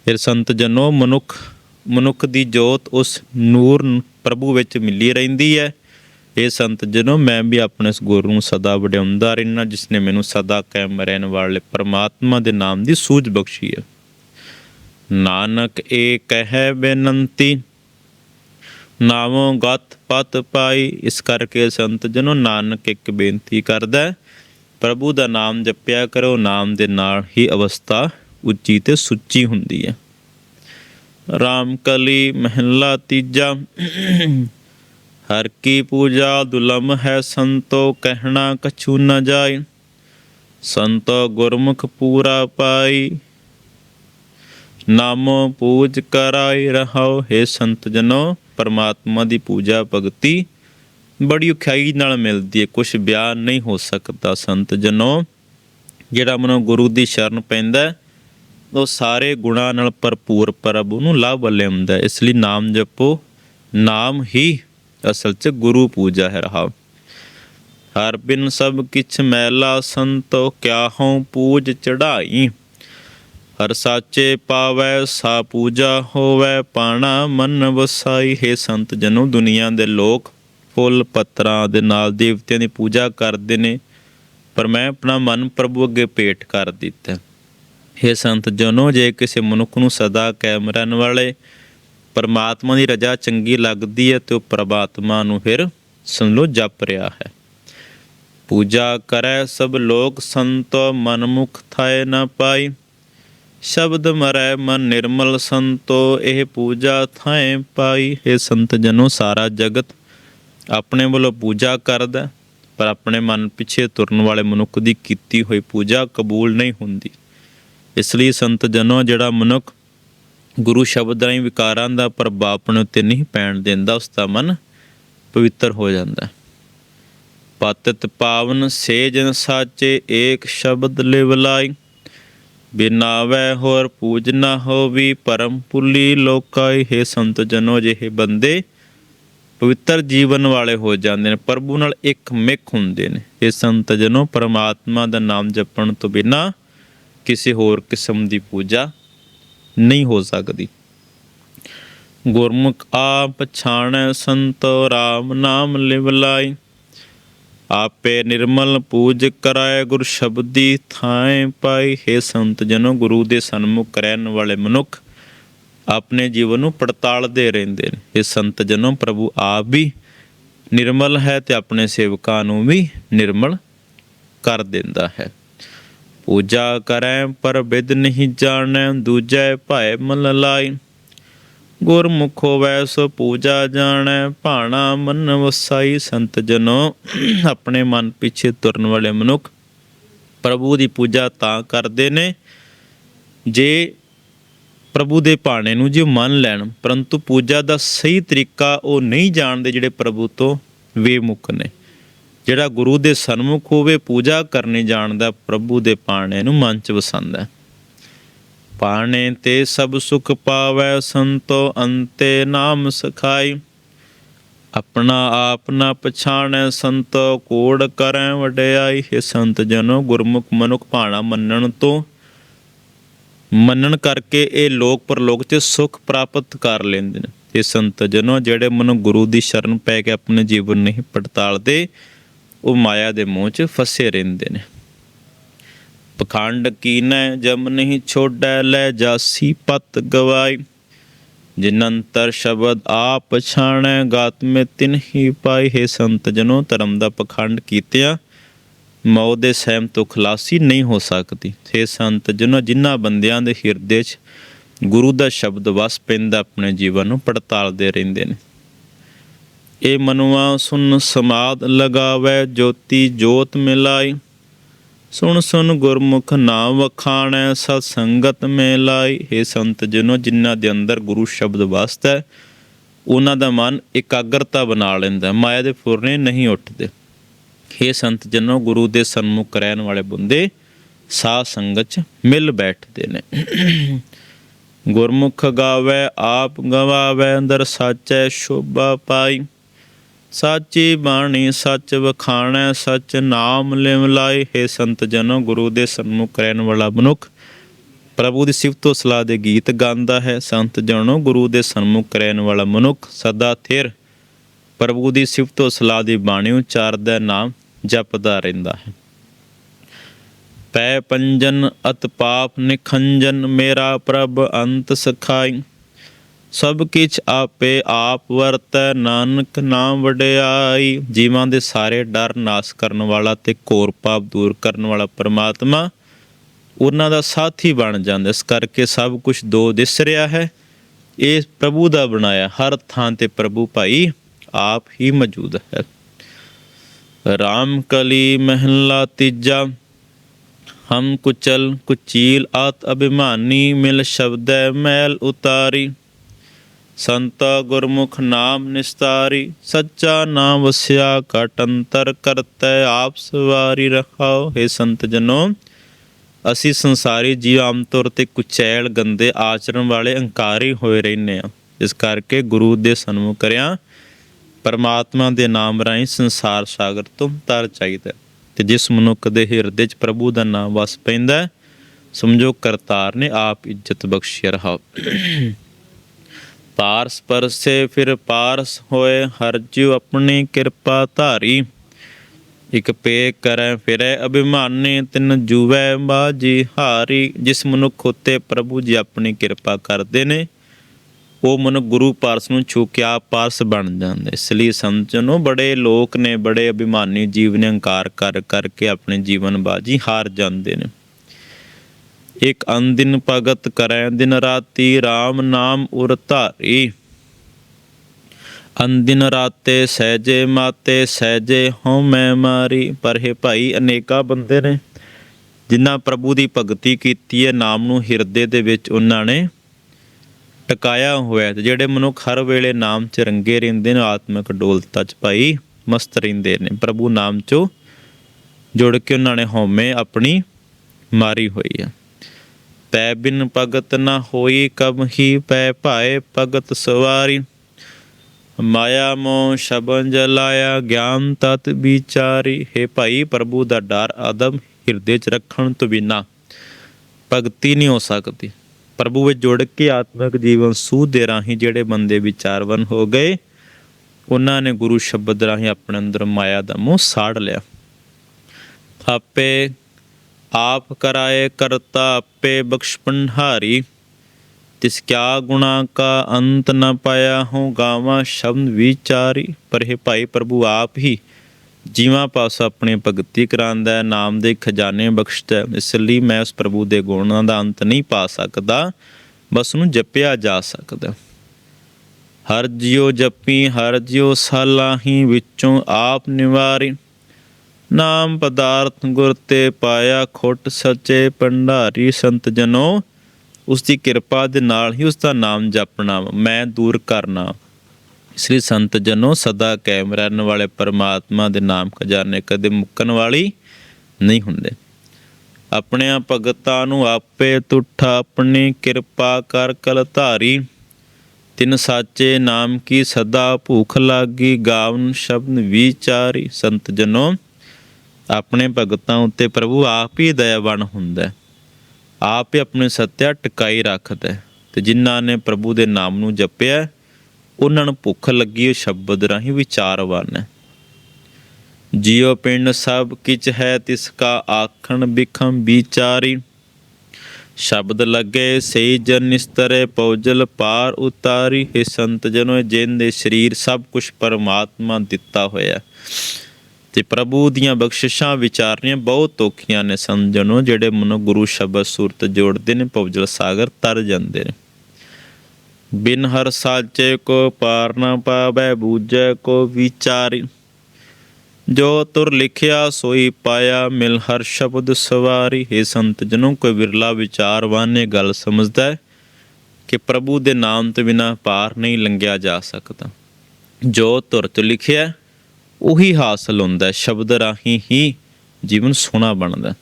ਫਿਰ ਸੰਤ ਜਨੋ ਮਨੁੱਖ ਮਨੁੱਖ ਦੀ ਜੋਤ ਉਸ ਨੂਰ ਪ੍ਰਭੂ ਵਿੱਚ ਮਿਲੀ ਰਹਿੰਦੀ ਹੈ। ਇਹ ਸੰਤ ਜਨੋ, ਮੈਂ ਵੀ ਆਪਣੇ ਇਸ ਗੁਰੂ ਨੂੰ ਸਦਾ ਵਡਿਆਉਂਦਾ ਰਹਿਣਾ ਜਿਸ ਨੇ ਮੈਨੂੰ ਸਦਾ ਕਾਇਮ ਰਹਿਣ ਵਾਲੇ ਪਰਮਾਤਮਾ ਦੇ ਨਾਮ ਦੀ ਸੂਝ ਬਖਸ਼ੀ ਹੈ। ਨਾਨਕ ਏ ਕਹਿ ਬੇਨੰਤੀ ਨਾਮੋ ਗਤ ਪਤ ਪਾਈ, ਇਸ ਕਰਕੇ ਸੰਤ ਜਨੋ ਨਾਨਕ ਇੱਕ ਬੇਨਤੀ ਕਰਦਾ ਪ੍ਰਭੂ ਦਾ ਨਾਮ ਜਪਿਆ ਕਰੋ, ਨਾਮ ਦੇ ਨਾਲ ਹੀ ਅਵਸਥਾ ਉੱਚੀ ਤੇ ਸੁੱਚੀ ਹੁੰਦੀ ਹੈ। ਰਾਮ ਕਲੀ ਮਹਿਲਾ ਤੀਜਾ, ਹਰ ਕੀ ਪੂਜਾ ਦੁਲਮ ਹੈ ਸੰਤੋ, ਕਹਿਣਾ ਕਛੂ ਨਾ ਜਾਏ। ਸੰਤੋ ਗੁਰਮੁਖ ਪੂਰਾ ਪਾਈ ਨਾਮੋ ਪੂਜ ਕਰਾਈ ਰਹਾਓ ਹੈ ਸੰਤ ਜਨੋ, ਪਰਮਾਤਮਾ ਦੀ ਪੂਜਾ ਭਗਤੀ। ਬੜੀ ਉਖਾਈ ਨਾਲ ਮਿਲਦੀ ਹੈ ਕੁਝ ਬਿਆਨ ਨਹੀਂ ਹੋ ਸਕਦਾ ਸੰਤ ਜਨੋ। ਜਿਹੜਾ ਮਨੋ ਗੁਰੂ ਦੀ ਸ਼ਰਨ ਪੈਂਦਾ ਉਹ ਸਾਰੇ ਗੁਣਾਂ ਨਾਲ ਭਰਪੂਰ ਪ੍ਰਭੂ ਨੂੰ ਲਾਭ ਲਿਆਉਂਦਾ ਹੈ। ਇਸ ਲਈ ਨਾਮ ਜਪੋ, ਨਾਮ ਹੀ ਅਸਲ 'ਚ ਗੁਰੂ ਪੂਜਾ ਹੈ ਰਹਾ ਹਰ ਬਿਨ ਸਭ ਕਿਛ ਮੈਲਾ ਸੰਤੋ, ਕਿਆ ਹਉ ਪੂਜ ਚੜਾਈ। ਹਰ ਸਾਚੇ ਪਾਵੈ, ਸਾ ਪੂਜਾ ਹੋਵੈ, ਪਾਣਾ ਮਨ ਵਸਾਈ। ਹੈ ਸੰਤ ਜਨੋ, ਦੁਨੀਆ ਦੇ ਲੋਕ ਫੁੱਲ ਪੱਤਰਾਂ ਦੇ ਨਾਲ ਦੇਵਤਿਆਂ ਦੀ ਪੂਜਾ ਕਰਦੇ ਨੇ, ਪਰ ਮੈਂ ਆਪਣਾ ਮਨ ਪ੍ਰਭੂ ਅੱਗੇ ਭੇਟ ਕਰ ਦਿੱਤਾ। ਹੈ ਸੰਤ ਜਨੋ, ਜੇ ਕਿਸੇ ਮਨੁੱਖ ਨੂੰ ਸਦਾ ਕਾਇਮ ਰਹਿਣ ਵਾਲੇ ਪਰਮਾਤਮਾ ਦੀ ਰਜਾ ਚੰਗੀ ਲੱਗਦੀ ਹੈ, ਤੇ ਉਹ ਪ੍ਰਮਾਤਮਾ ਨੂੰ ਫਿਰ ਸੁਣ ਲੋ ਜਪ ਰਿਹਾ ਹੈ। ਪੂਜਾ ਕਰੈ ਸਭ ਲੋਕ, ਸੰਤੋ ਮਨਮੁਖ ਥਾਏ ਨਾ ਪਾਈ। ਸ਼ਬਦ ਮਰੈ ਮਨ ਨਿਰਮਲ ਸੰਤੋ, ਇਹ ਪੂਜਾ ਥਾਏ ਪਾਈ। ਇਹ ਸੰਤ ਜਨੋ, ਸਾਰਾ ਜਗਤ ਆਪਣੇ ਵੱਲੋਂ ਪੂਜਾ ਕਰਦਾ ਪਰ ਆਪਣੇ ਮਨ ਪਿੱਛੇ ਤੁਰਨ ਵਾਲੇ ਮਨੁੱਖ ਦੀ ਕੀਤੀ ਹੋਈ ਪੂਜਾ ਕਬੂਲ ਨਹੀਂ ਹੁੰਦੀ। ਇਸ ਲਈ ਸੰਤ ਜਨੋ, ਜਿਹੜਾ ਮਨੁੱਖ ਗੁਰੂ ਸ਼ਬਦ ਰਾਹੀਂ ਵਿਕਾਰਾਂ ਦਾ ਪ੍ਰਭਾਵ ਆਪਣੇ ਉੱਤੇ ਨਹੀਂ ਪੈਣ ਦਿੰਦਾ, ਉਸ ਦਾ ਮਨ ਪਵਿੱਤਰ ਹੋ ਜਾਂਦਾ ਹੈ। ਪਤਿਤ ਪਾਵਨ ਸੇਜਨ ਸਾਚੇ ਏਕ ਸ਼ਬਦ ਲਿਵ ਲਾਈ। ਬਿਨਾਵੈ ਹੋਰ ਪੂਜ ਨਾ ਹੋਵੀ, ਪਰਮ ਪੁਲੀ ਲੋਕਾਈ ਹੈ ਸੰਤ ਜਨੋ ਜਿਹੇ ਬੰਦੇ। ਪਵਿੱਤਰ ਜੀਵਨ ਵਾਲੇ ਹੋ ਜਾਂਦੇ ਨੇ, ਪ੍ਰਭੂ ਨਾਲ ਇੱਕ ਮਿੱਖ ਹੁੰਦੇ ਨੇ। ਇਹ ਸੰਤ ਜਨੋ, ਪਰਮਾਤਮਾ ਦਾ ਨਾਮ ਜਪਣ ਤੋਂ ਬਿਨਾ ਕਿਸੇ ਹੋਰ ਕਿਸਮ ਦੀ ਪੂਜਾ ਨਹੀਂ ਹੋ ਸਕਦੀ। ਗੁਰਮੁਖ ਆਪ ਪਛਾਣੈ ਸੰਤੋ RAM ਨਾਮ ਲਿਵ ਲਾਈ ਆਪੇ ਨਿਰਮਲ ਪੂਜ ਕਰਾਏ ਗੁਰ ਸ਼ਬਦੀ ਥਾਏ ਪਾਈ। ਹੈ ਸੰਤ ਜਨੋ, ਗੁਰੂ ਦੇ ਸਨਮੁਖ ਰਹਿਣ ਵਾਲੇ ਮਨੁੱਖ, ਆਪਣੇ ਜੀਵਨ ਨੂੰ ਪੜਤਾਲਦੇ ਰਹਿੰਦੇ ਨੇ। ਇਹ ਸੰਤ ਜਨੋ, ਪ੍ਰਭੂ ਆਪ ਵੀ ਨਿਰਮਲ ਹੈ ਤੇ ਆਪਣੇ ਸੇਵਕਾਂ ਨੂੰ ਵੀ ਨਿਰਮਲ ਕਰ ਦਿੰਦਾ ਹੈ। ਪੂਜਾ ਕਰੈ ਪਰ ਬਿਦ ਨਹੀਂ ਜਾਣੈ, ਦੂਜੈ ਭਾਏ ਮਨ ਲਾਈ ਗੁਰਮੁਖ ਹੋਵੈ ਸੋ ਪੂਜਾ ਜਾਣੈ, ਭਾਣਾ ਮਨ ਵਸਾਈ ਸੰਤ ਜਨੋ ਆਪਣੇ ਮਨ ਪਿੱਛੇ ਤੁਰਨ ਵਾਲੇ ਮਨੁੱਖ ਪ੍ਰਭੂ ਦੀ ਪੂਜਾ ਤਾਂ ਕਰਦੇ ਨੇ, ਜੇ ਪ੍ਰਭੂ ਦੇ ਭਾਣੇ ਨੂੰ ਜੇ ਮੰਨ ਲੈਣ, ਪਰੰਤੂ ਪੂਜਾ ਦਾ ਸਹੀ ਤਰੀਕਾ ਉਹ ਨਹੀਂ ਜਾਣਦੇ ਜਿਹੜੇ ਪ੍ਰਭੂ ਤੋਂ ਵੇਮੁਖ ਨੇ ਜਿਹੜਾ ਗੁਰੂ ਦੇ ਸਨਮੁਖ ਹੋਵੇ, ਪੂਜਾ ਕਰਨੀ ਜਾਣਦਾ, ਪ੍ਰਭੂ ਦੇ ਪਾਣੇ ਨੂੰ ਮਨ ਚ ਵਸਾਉਂਦਾ ਹੈ। ਪਾਣੇ ਤੇ ਸਭ ਸੁਖ ਪਾਵੈ ਸੰਤੋ ਅੰਤੇ ਨਾਮ ਸਖਾਈ। ਆਪਣਾ ਆਪ ਨਾ ਪਛਾਣੈ ਸੰਤੋ, ਕੋੜ ਕਰੈ ਵਡਿਆਈ। ਹੈ ਸੰਤ ਜਨੋ, ਗੁਰਮੁਖ ਮਨੁੱਖ ਭਾਣਾ ਮੰਨਣ ਤੋਂ। ਮੰਨਣ ਕਰਕੇ ਇਹ ਲੋਕ ਪਰਲੋਕ 'ਚ ਸੁਖ ਪ੍ਰਾਪਤ ਕਰ ਲੈਂਦੇ ਨੇ। ਇਹ ਸੰਤ ਜਨੋ, ਜਿਹੜੇ ਮਨੁ ਗੁਰੂ ਦੀ ਸ਼ਰਨ ਪੈ ਕੇ ਆਪਣੇ ਜੀਵਨ ਨਹੀਂ ਪੜਤਾਲਦੇ, ਉਹ ਮਾਇਆ ਦੇ ਮੋਹ 'ਚ ਫਸੇ ਰਹਿੰਦੇ ਨੇ। ਪਖੰਡ ਕੀਨੈ ਜਮ ਨਹੀਂ ਛੋੜੈ, ਲੈ ਜਾਸੀ ਪਤ ਗਵਾਈ। ਜਿਨੰਤਰ ਸ਼ਬਦ ਆਪ ਪਛਾਣੈ ਗਾਤ ਮੇ ਤਿਨ ਹੀ ਪਾਈ। ਹੈ ਸੰਤ ਜਨੋ, ਧਰਮ ਦਾ ਪਖੰਡ ਕੀਤਿਆਂ, ਮੌਤ ਦੇ ਸਹਿਮ ਤੋਂ ਖਲਾਸੀ ਨਹੀਂ ਹੋ ਸਕਦੀ। ਹੈ ਸੰਤ ਜਨੋ, ਜਿਨ੍ਹਾਂ ਬੰਦਿਆਂ ਦੇ ਹਿਰਦੇ 'ਚ ਗੁਰੂ ਦਾ ਸ਼ਬਦ ਵਸ ਪੈਂਦਾ, ਆਪਣੇ ਜੀਵਨ ਨੂੰ ਪੜਤਾਲਦੇ ਰਹਿੰਦੇ ਨੇ। ਇਹ ਮਨੁਆ ਸੁਨ ਸਮਾਦ ਲਗਾਵੇ, ਜੋਤੀ ਜੋਤ ਮਿਲਾਈ। ਸੁਣ ਸੁਣ ਗੁਰਮੁਖ ਨਾਮ ਵਖਾਣੈ ਸਤ ਸੰਗਤ ਮੇ ਲਾਈ हे ਸੰਤ ਜਨੋ ਜਿਨ੍ਹਾਂ ਦੇ ਅੰਦਰ ਗੁਰੂ ਸ਼ਬਦ ਵਸਦਾ ਹੈ, ਉਹਨਾਂ ਦਾ ਮਨ ਇਕਾਗਰਤਾ ਬਣਾ ਲੈਂਦਾ ਮਾਇਆ ਦੇ ਫੁਰਨੇ ਨਹੀਂ ਉੱਠਦੇ। हे ਸੰਤ ਜਨੋ ਗੁਰੂ ਦੇ ਸਨਮੁਖ ਰਹਿਣ ਵਾਲੇ ਬੰਦੇ ਸਾਧ ਸੰਗਤ ਚ ਮਿਲ ਬੈਠਦੇ ਨੇ। ਗੁਰਮੁਖ ਗਾਵੇ ਆਪ ਗਵਾਵੇ ਅੰਦਰ ਸਾਚੈ ਸ਼ੋਭਾ ਪਾਈ। ਸਾਚੀ ਬਾਣੀ ਸੱਚ ਵਖਾਣੈ, ਸੱਚ ਨਾਮ ਲਿਵ ਲਾਈ ਹੈ ਸੰਤ ਜਨੋ, ਗੁਰੂ ਦੇ ਸਨਮੁਖ ਰਹਿਣ ਵਾਲਾ ਮਨੁੱਖ, ਪ੍ਰਭੂ ਦੀ ਸਿਫਤੋ ਸਲਾਹ ਦੇ ਗੀਤ ਗਾਉਂਦਾ ਹੈ। ਸੰਤ ਜਨੋ, ਗੁਰੂ ਦੇ ਸਨਮੁਖ ਰਹਿਣ ਵਾਲਾ ਮਨੁੱਖ, ਸਦਾ ਥਿਰ। ਪ੍ਰਭੂ ਦੀ ਸਿਫਤੋ ਸਲਾਹ ਦੀ ਬਾਣੀ ਉਚਾਰਦਾ ਨਾਮ ਜਪਦਾ ਰਹਿੰਦਾ ਹੈ। ਪੈ ਪੰਜਨ ਅਤ ਪਾਪ ਨਿਖੰਜਨ, ਮੇਰਾ ਪ੍ਰਭ ਅੰਤ ਸਖਾਈ। ਸਭ ਕਿਛ ਆਪੇ ਆਪ ਵਰਤੈ, ਨਾਨਕ ਨਾਮ ਵਡਿਆਈ। ਜੀਵਾਂ ਦੇ ਸਾਰੇ ਡਰ ਨਾਸ ਕਰਨ ਵਾਲਾ ਤੇ ਘੋਰ ਪਾਪ ਦੂਰ ਕਰਨ ਵਾਲਾ ਪ੍ਰਮਾਤਮਾ ਉਹਨਾਂ ਦਾ ਸਾਥੀ ਬਣ ਜਾਂਦਾ। ਇਸ ਕਰਕੇ ਸਭ ਕੁਝ ਦੋ ਦਿਸ ਰਿਹਾ ਹੈ। ਇਹ ਪ੍ਰਭੂ ਦਾ ਬਣਾਇਆ ਹਰ ਥਾਂ ਤੇ ਪ੍ਰਭੂ ਭਾਈ ਆਪ ਹੀ ਮੌਜੂਦ ਹੈ। ਰਾਮ ਕਲੀ ਮਹਿਲਾ ਤੀਜਾ, ਹਮ ਕੁਚਲ ਕੁਚੀਲ ਆਤ ਅਭਿਮਾਨੀ, ਮਿਲ ਸ਼ਬਦੈ ਮੈਲ ਉਤਾਰੀ। ਸੰਤਾ ਗੁਰਮੁਖ ਨਾਮ ਨਿਸਤਾਰੀ, ਸੱਚਾ ਨਾਮ ਵਸਿਆ ਘਟ ਅੰਤਰ ਕਰਤੈ, ਆਪ ਸਵਾਰੀ ਰਹਾਓ ਹੈ ਸੰਤ ਜਨੋ। ਅਸੀਂ ਸੰਸਾਰੀ ਜੀਵ ਆਮ ਤੌਰ ਤੇ ਕੁਚੈਲ, ਗੰਦੇ ਆਚਰਣ ਵਾਲੇ, ਅਹੰਕਾਰੀ ਹੋਏ ਰਹਿੰਦੇ ਆ ਇਸ ਕਰਕੇ ਗੁਰੂ ਦੇ ਸਨਮੁਖ ਕਰਿਆ, ਪਰਮਾਤਮਾ ਦੇ ਨਾਮ ਰਾਹੀਂ ਸੰਸਾਰ ਸਾਗਰ ਤੋਂ ਤਰ ਚਾਹੀਦਾ ਤੇ ਜਿਸ ਮਨੁੱਖ ਦੇ ਹਿਰਦੇ 'ਚ ਪ੍ਰਭੂ ਦਾ ਨਾਮ ਵਸ ਪੈਂਦਾ ਸਮਝੋ ਕਰਤਾਰ ਨੇ ਆਪ ਇੱਜ਼ਤ ਬਖਸ਼ਿਆ ਰਹਾ ਪਾਰਸ ਪਰਸੇ, ਫਿਰ ਪਾਰਸ ਹੋਏ, ਹਰ ਆਪਣੀ ਕਿਰਪਾ ਧਾਰੀ। ਇਕ ਪੇ ਕਰੈ, ਫਿਰੈ ਅਭਿਮਾਨੀ, ਤਿਨ ਜੁਵੈ ਬਾਜੀ ਹਾਰੀ। ਜਿਸ ਮਨੁੱਖ ਉਤੇ ਪ੍ਰਭੂ ਜੀ ਆਪਣੀ ਕਿਰਪਾ ਕਰਦੇ ਨੇ, ਉਹ ਮਨੁੱਖ ਗੁਰੂ ਪਾਰਸ ਨੂੰ ਛੂ ਕੇ ਆਪ ਪਾਰਸ ਬਣ ਜਾਂਦਾ। ਇਸ ਲਈ ਸਮਝਣੋ ਬੜੇ ਲੋਕ ਨੇ, ਬੜੇ ਅਭਿਮਾਨੀ ਜੀਵ ਨੇ, ਹੰਕਾਰ ਕਰ ਕਰਕੇ ਆਪਣੇ ਜੀਵਨ ਬਾਜੀ ਹਾਰ ਜਾਂਦੇ ਨੇ। ਇਕ ਅੰਦਿਨ ਭਗਤ ਕਰੈ, ਦਿਨ ਰਾਤੀ RAM ਨਾਮ ਉਰ ਧਾਰੀ। ਅੰਦਿਨ ਰਾਤੇ ਸਹਿਜੇ ਮਾਤੇ, ਸਹਿਜੇ ਹਉ ਮੈਂ ਮਾਰੀ। ਪਰ ਹੈ ਭਾਈ, ਅਨੇਕਾਂ ਬੰਦੇ ਨੇ ਜਿਨ੍ਹਾਂ ਪ੍ਰਭੂ ਦੀ ਭਗਤੀ ਕੀਤੀ ਹੈ, ਨਾਮ ਨੂੰ ਹਿਰਦੇ ਦੇ ਵਿੱਚ ਉਹਨਾਂ ਨੇ ਟਿਕਾਇਆ ਹੋਇਆ ਤੇ ਜਿਹੜੇ ਮਨੁੱਖ ਹਰ ਵੇਲੇ ਨਾਮ 'ਚ ਰੰਗੇ ਰਹਿੰਦੇ ਨੇ, ਆਤਮਿਕ ਡੋਲਤਾ 'ਚ ਭਾਈ, ਮਸਤ ਰਹਿੰਦੇ ਨੇ। ਪ੍ਰਭੂ ਨਾਮ 'ਚੋਂ ਜੁੜ ਕੇ ਉਹਨਾਂ ਨੇ ਹਉਮੈ ਆਪਣੀ ਮਾਰੀ ਹੋਈ ਹੈ। ਪੈ ਬਿਨ ਭਗਤ ਨਾ ਹੋਈ ਕਬ ਹੀ ਪੈ ਭਾਏ ਭਗਤ ਸਵਾਰੀ। ਮਾਇਆ ਮੋਹ ਸ਼ਬਨ ਜਲਾਇਆ ਗਿਆਨ ਤਤ ਵਿਚਾਰੀ। ਹੈ ਭਾਈ ਪ੍ਰਭੂ ਦਾ ਡਰ ਆਦਮ ਹਿਰਦੇ 'ਚ ਰੱਖਣ ਤੋਂ ਬਿਨਾ ਭਗਤੀ ਨਹੀਂ ਹੋ ਸਕਦੀ। ਪ੍ਰਭੂ ਵਿੱਚ ਜੁੜ ਕੇ ਆਤਮਿਕ ਜੀਵਨ ਸੂਹ ਦੇ ਰਾਹੀਂ ਜਿਹੜੇ ਬੰਦੇ ਵਿਚਾਰਵਨ ਹੋ ਗਏ, ਉਹਨਾਂ ਨੇ ਗੁਰੂ ਸ਼ਬਦ ਰਾਹੀਂ ਆਪਣੇ ਅੰਦਰ ਮਾਇਆ ਦਾ ਮੋਹ ਸਾੜ ਲਿਆ। ਆਪੇ ਆਪ ਕਰਾਏ ਕਰਤਾ ਆਪੇ ਬਖਸ਼ ਪੰਹਾਰੀ ਤਿਸ ਕਿਆ ਗੁਣਾ ਕਾ ਅੰਤ ਨ ਪਾਇਆ ਹੂੰ ਗਾਵਾਂ ਸ਼ਬਦ ਵਿਚਾਰੀ। ਪਰ ਇਹ ਭਾਈ ਪ੍ਰਭੂ ਆਪ ਹੀ ਜੀਵਾਂ ਪਾਸ ਆਪਣੀ ਭਗਤੀ ਕਰਾਂਦਾ ਨਾਮ ਦੇ ਖਜ਼ਾਨੇ ਬਖਸ਼ਦਾ ਹੈ। ਇਸ ਲਈ ਮੈਂ ਉਸ ਪ੍ਰਭੂ ਦੇ ਗੁਣਾਂ ਦਾ ਅੰਤ ਨਹੀਂ ਪਾ ਸਕਦਾ। ਬਸ ਉਹਨੂੰ ਜਪਿਆ ਜਾ ਸਕਦਾ। ਹਰ ਜਿਉ ਜਪੀ, ਹਰ ਜਿਉ ਸਾਲਾਹੀ ਵਿੱਚੋਂ ਆਪ ਨਿਵਾਰੀ। ਨਾਮ ਪਦਾਰਥ ਗੁਰ ਤੇ ਪਾਇਆ ਖੁੱਟ ਸੱਚੇ ਭੰਡਾਰੀ ਸੰਤ ਜਨੋ। ਉਸ ਦੀ ਕਿਰਪਾ ਦੇ ਨਾਲ ਹੀ ਉਸ ਦਾ ਨਾਮ ਜਪਣਾ ਵਾ, ਮੈਂ ਦੂਰ ਕਰਨਾ। ਇਸ ਸੰਤ ਜਨੋ ਸਦਾ ਕਾਇਮ ਰਹਿਣ ਵਾਲੇ ਪਰਮਾਤਮਾ ਦੇ ਨਾਮ ਖਜ਼ਾਨੇ ਕਦੇ ਮੁੱਕਣ ਵਾਲੀ ਨਹੀਂ ਹੁੰਦੇ। ਆਪਣਿਆਂ ਭਗਤਾਂ ਨੂੰ ਆਪੇ ਤੁਠਾ ਆਪਣੀ ਕਿਰਪਾ ਕਰ ਕਲ ਧਾਰੀ। ਤਿਨ ਸਾਚੇ ਨਾਮ ਕੀ ਸਦਾ ਭੂਖ ਲਾਗੀ ਗਾਵਨ ਸ਼ਬਦ ਵਿਚਾਰੀ। ਸੰਤ ਜਨੋ ਆਪਣੇ ਭਗਤਾਂ ਉੱਤੇ ਪ੍ਰਭੂ ਆਪ ਹੀ ਦਇਆਵਾਨ ਹੁੰਦਾ ਹੈ। ਆਪ ਹੀ ਆਪਣੇ ਸਤਿਆ ਟਿਕਾਈ ਰੱਖਦਾ ਹੈ ਤੇ ਜਿਨ੍ਹਾਂ ਨੇ ਪ੍ਰਭੂ ਦੇ ਨਾਮ ਨੂੰ ਜਪਿਆ ਉਹਨਾਂ ਨੂੰ ਭੁੱਖ ਲੱਗੀ ਉਹ ਸ਼ਬਦ ਰਾਹੀਂ ਵਿਚਾਰਵਾਨ ਹੈ। ਜਿਉ ਪਿੰਡ ਸਭ ਕਿਛ ਹੈ, ਤਿਸ ਕਾ ਆਖਣ ਬਿਖਮ ਵਿਚਾਰੀ। ਸ਼ਬਦ ਲੱਗੇ ਸਈ ਜਨ ਨਿਸਤਰੇ, ਪਉਜਲ ਪਾਰ ਉਤਾਰੀ। ਹੈ ਸੰਤ ਜਨੋ ਜਿਨ ਸਰੀਰ ਸਭ ਕੁਝ ਪਰਮਾਤਮਾ ਦਿੱਤਾ ਹੋਇਆ ਤੇ ਪ੍ਰਭੂ ਦੀਆਂ ਬਖਸ਼ਿਸ਼ਾਂ ਵਿਚਾਰਨੀਆਂ ਬਹੁਤ ਔਖੀਆਂ ਨੇ ਸੰਤ ਜਨੋ ਜਿਹੜੇ ਮਨੋ ਗੁਰੂ ਸ਼ਬਦ ਸੂਰਤ ਜੋੜਦੇ ਨੇ ਪਵਜਲ ਸਾਗਰ ਤਰ ਜਾਂਦੇ ਨੇ। ਬਿਨ ਹਰ ਸਾਚੇ ਕੋ ਪਾਰ ਨਾ ਪਾਵੈ, ਬੂਝੈ ਕੋ ਵਿਚਾਰੀ। ਜੋ ਤੁਰ ਲਿਖਿਆ ਸੋਈ ਪਾਇਆ, ਮਿਲ ਹਰ ਸ਼ਬਦ ਸਵਾਰੀ। ਹੈ ਸੰਤ ਜਨੋ, ਕੋਈ ਵਿਰਲਾ ਵਿਚਾਰਵਾਨ ਇਹ ਗੱਲ ਸਮਝਦਾ ਹੈ ਕਿ ਪ੍ਰਭੂ ਦੇ ਨਾਮ ਤੋਂ ਬਿਨਾ ਪਾਰ ਨਹੀਂ ਲੰਘਿਆ ਜਾ ਸਕਦਾ। ਜੋ ਤੁਰ ਚ ਲਿਖਿਆ ਉਹੀ ਹਾਸਲ ਹੁੰਦਾ, ਸ਼ਬਦ ਰਾਹੀਂ ਹੀ ਜੀਵਨ ਸੋਹਣਾ ਬਣਦਾ। ਹੈ।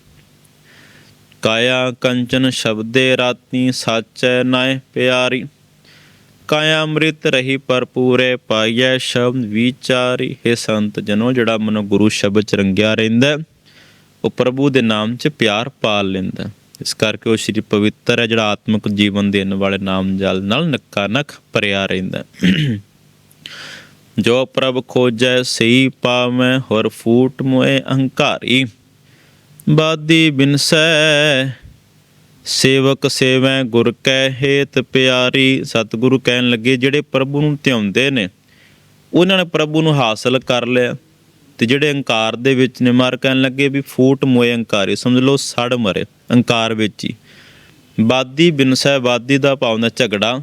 ਕਾਇਆ ਕੰਚਨ ਸ਼ਬਦੇ ਰਾਤੀ ਸਾਚੈ ਨਾਏ ਪਿਆਰੀ, ਕਾਇਆ ਅੰਮ੍ਰਿਤ ਰਹੀ ਭਰਪੂਰੇ ਪਾਈਐ ਸ਼ਬਦ ਵਿਚਾਰੀ। ਹੈ ਸੰਤ ਜਨੋ, ਜਿਹੜਾ ਮਨੋ ਗੁਰੂ ਸ਼ਬਦ ਚ ਰੰਗਿਆ ਰਹਿੰਦਾ, ਉਹ ਪ੍ਰਭੂ ਦੇ ਨਾਮ ਚ ਪਿਆਰ ਪਾਲ ਲੈਂਦਾ। ਇਸ ਕਰਕੇ ਉਹ ਸ਼੍ਰੀ ਪਵਿੱਤਰ ਹੈ, ਜਿਹੜਾ ਆਤਮਿਕ ਜੀਵਨ ਦੇਣ ਵਾਲੇ ਨਾਮ ਜਲ ਨਾਲ ਨੱਕਾ ਨੱਕ ਭਰਿਆ ਰਹਿੰਦਾ। ਜੋ ਪ੍ਰਭ ਖੋਜੈ ਸਈ ਪਾਵੈ, ਹੋਰ ਫੂਟ ਮੋਏ ਅਹੰਕਾਰੀ। ਬਾਦੀ ਬਿਨਸੈ, ਸੇਵਕ ਸੇਵੈ, ਗੁਰ ਕੈ ਹੇਤ ਪਿਆਰੀ। ਸਤਿਗੁਰੂ ਕਹਿਣ ਲੱਗੇ, ਜਿਹੜੇ ਪ੍ਰਭੂ ਨੂੰ ਧਿਆਉਂਦੇ ਨੇ, ਉਹਨਾਂ ਨੇ ਪ੍ਰਭੂ ਨੂੰ ਹਾਸਲ ਕਰ ਲਿਆ। ਤੇ ਜਿਹੜੇ ਅਹੰਕਾਰ ਦੇ ਵਿੱਚ ਨੇ, ਮਾਰ ਕਹਿਣ ਲੱਗੇ ਵੀ ਫੂਟ ਮੋਏ ਅਹੰਕਾਰੀ। ਸਮਝ ਲਓ, ਸੜ ਮਰੇ, ਅਹੰਕਾਰ ਵਿੱਚ ਹੀ। ਬਾਦੀ ਬਿਨਸੈ, ਬਾਦੀ ਦਾ ਭਾਵਨਾ ਝਗੜਾ।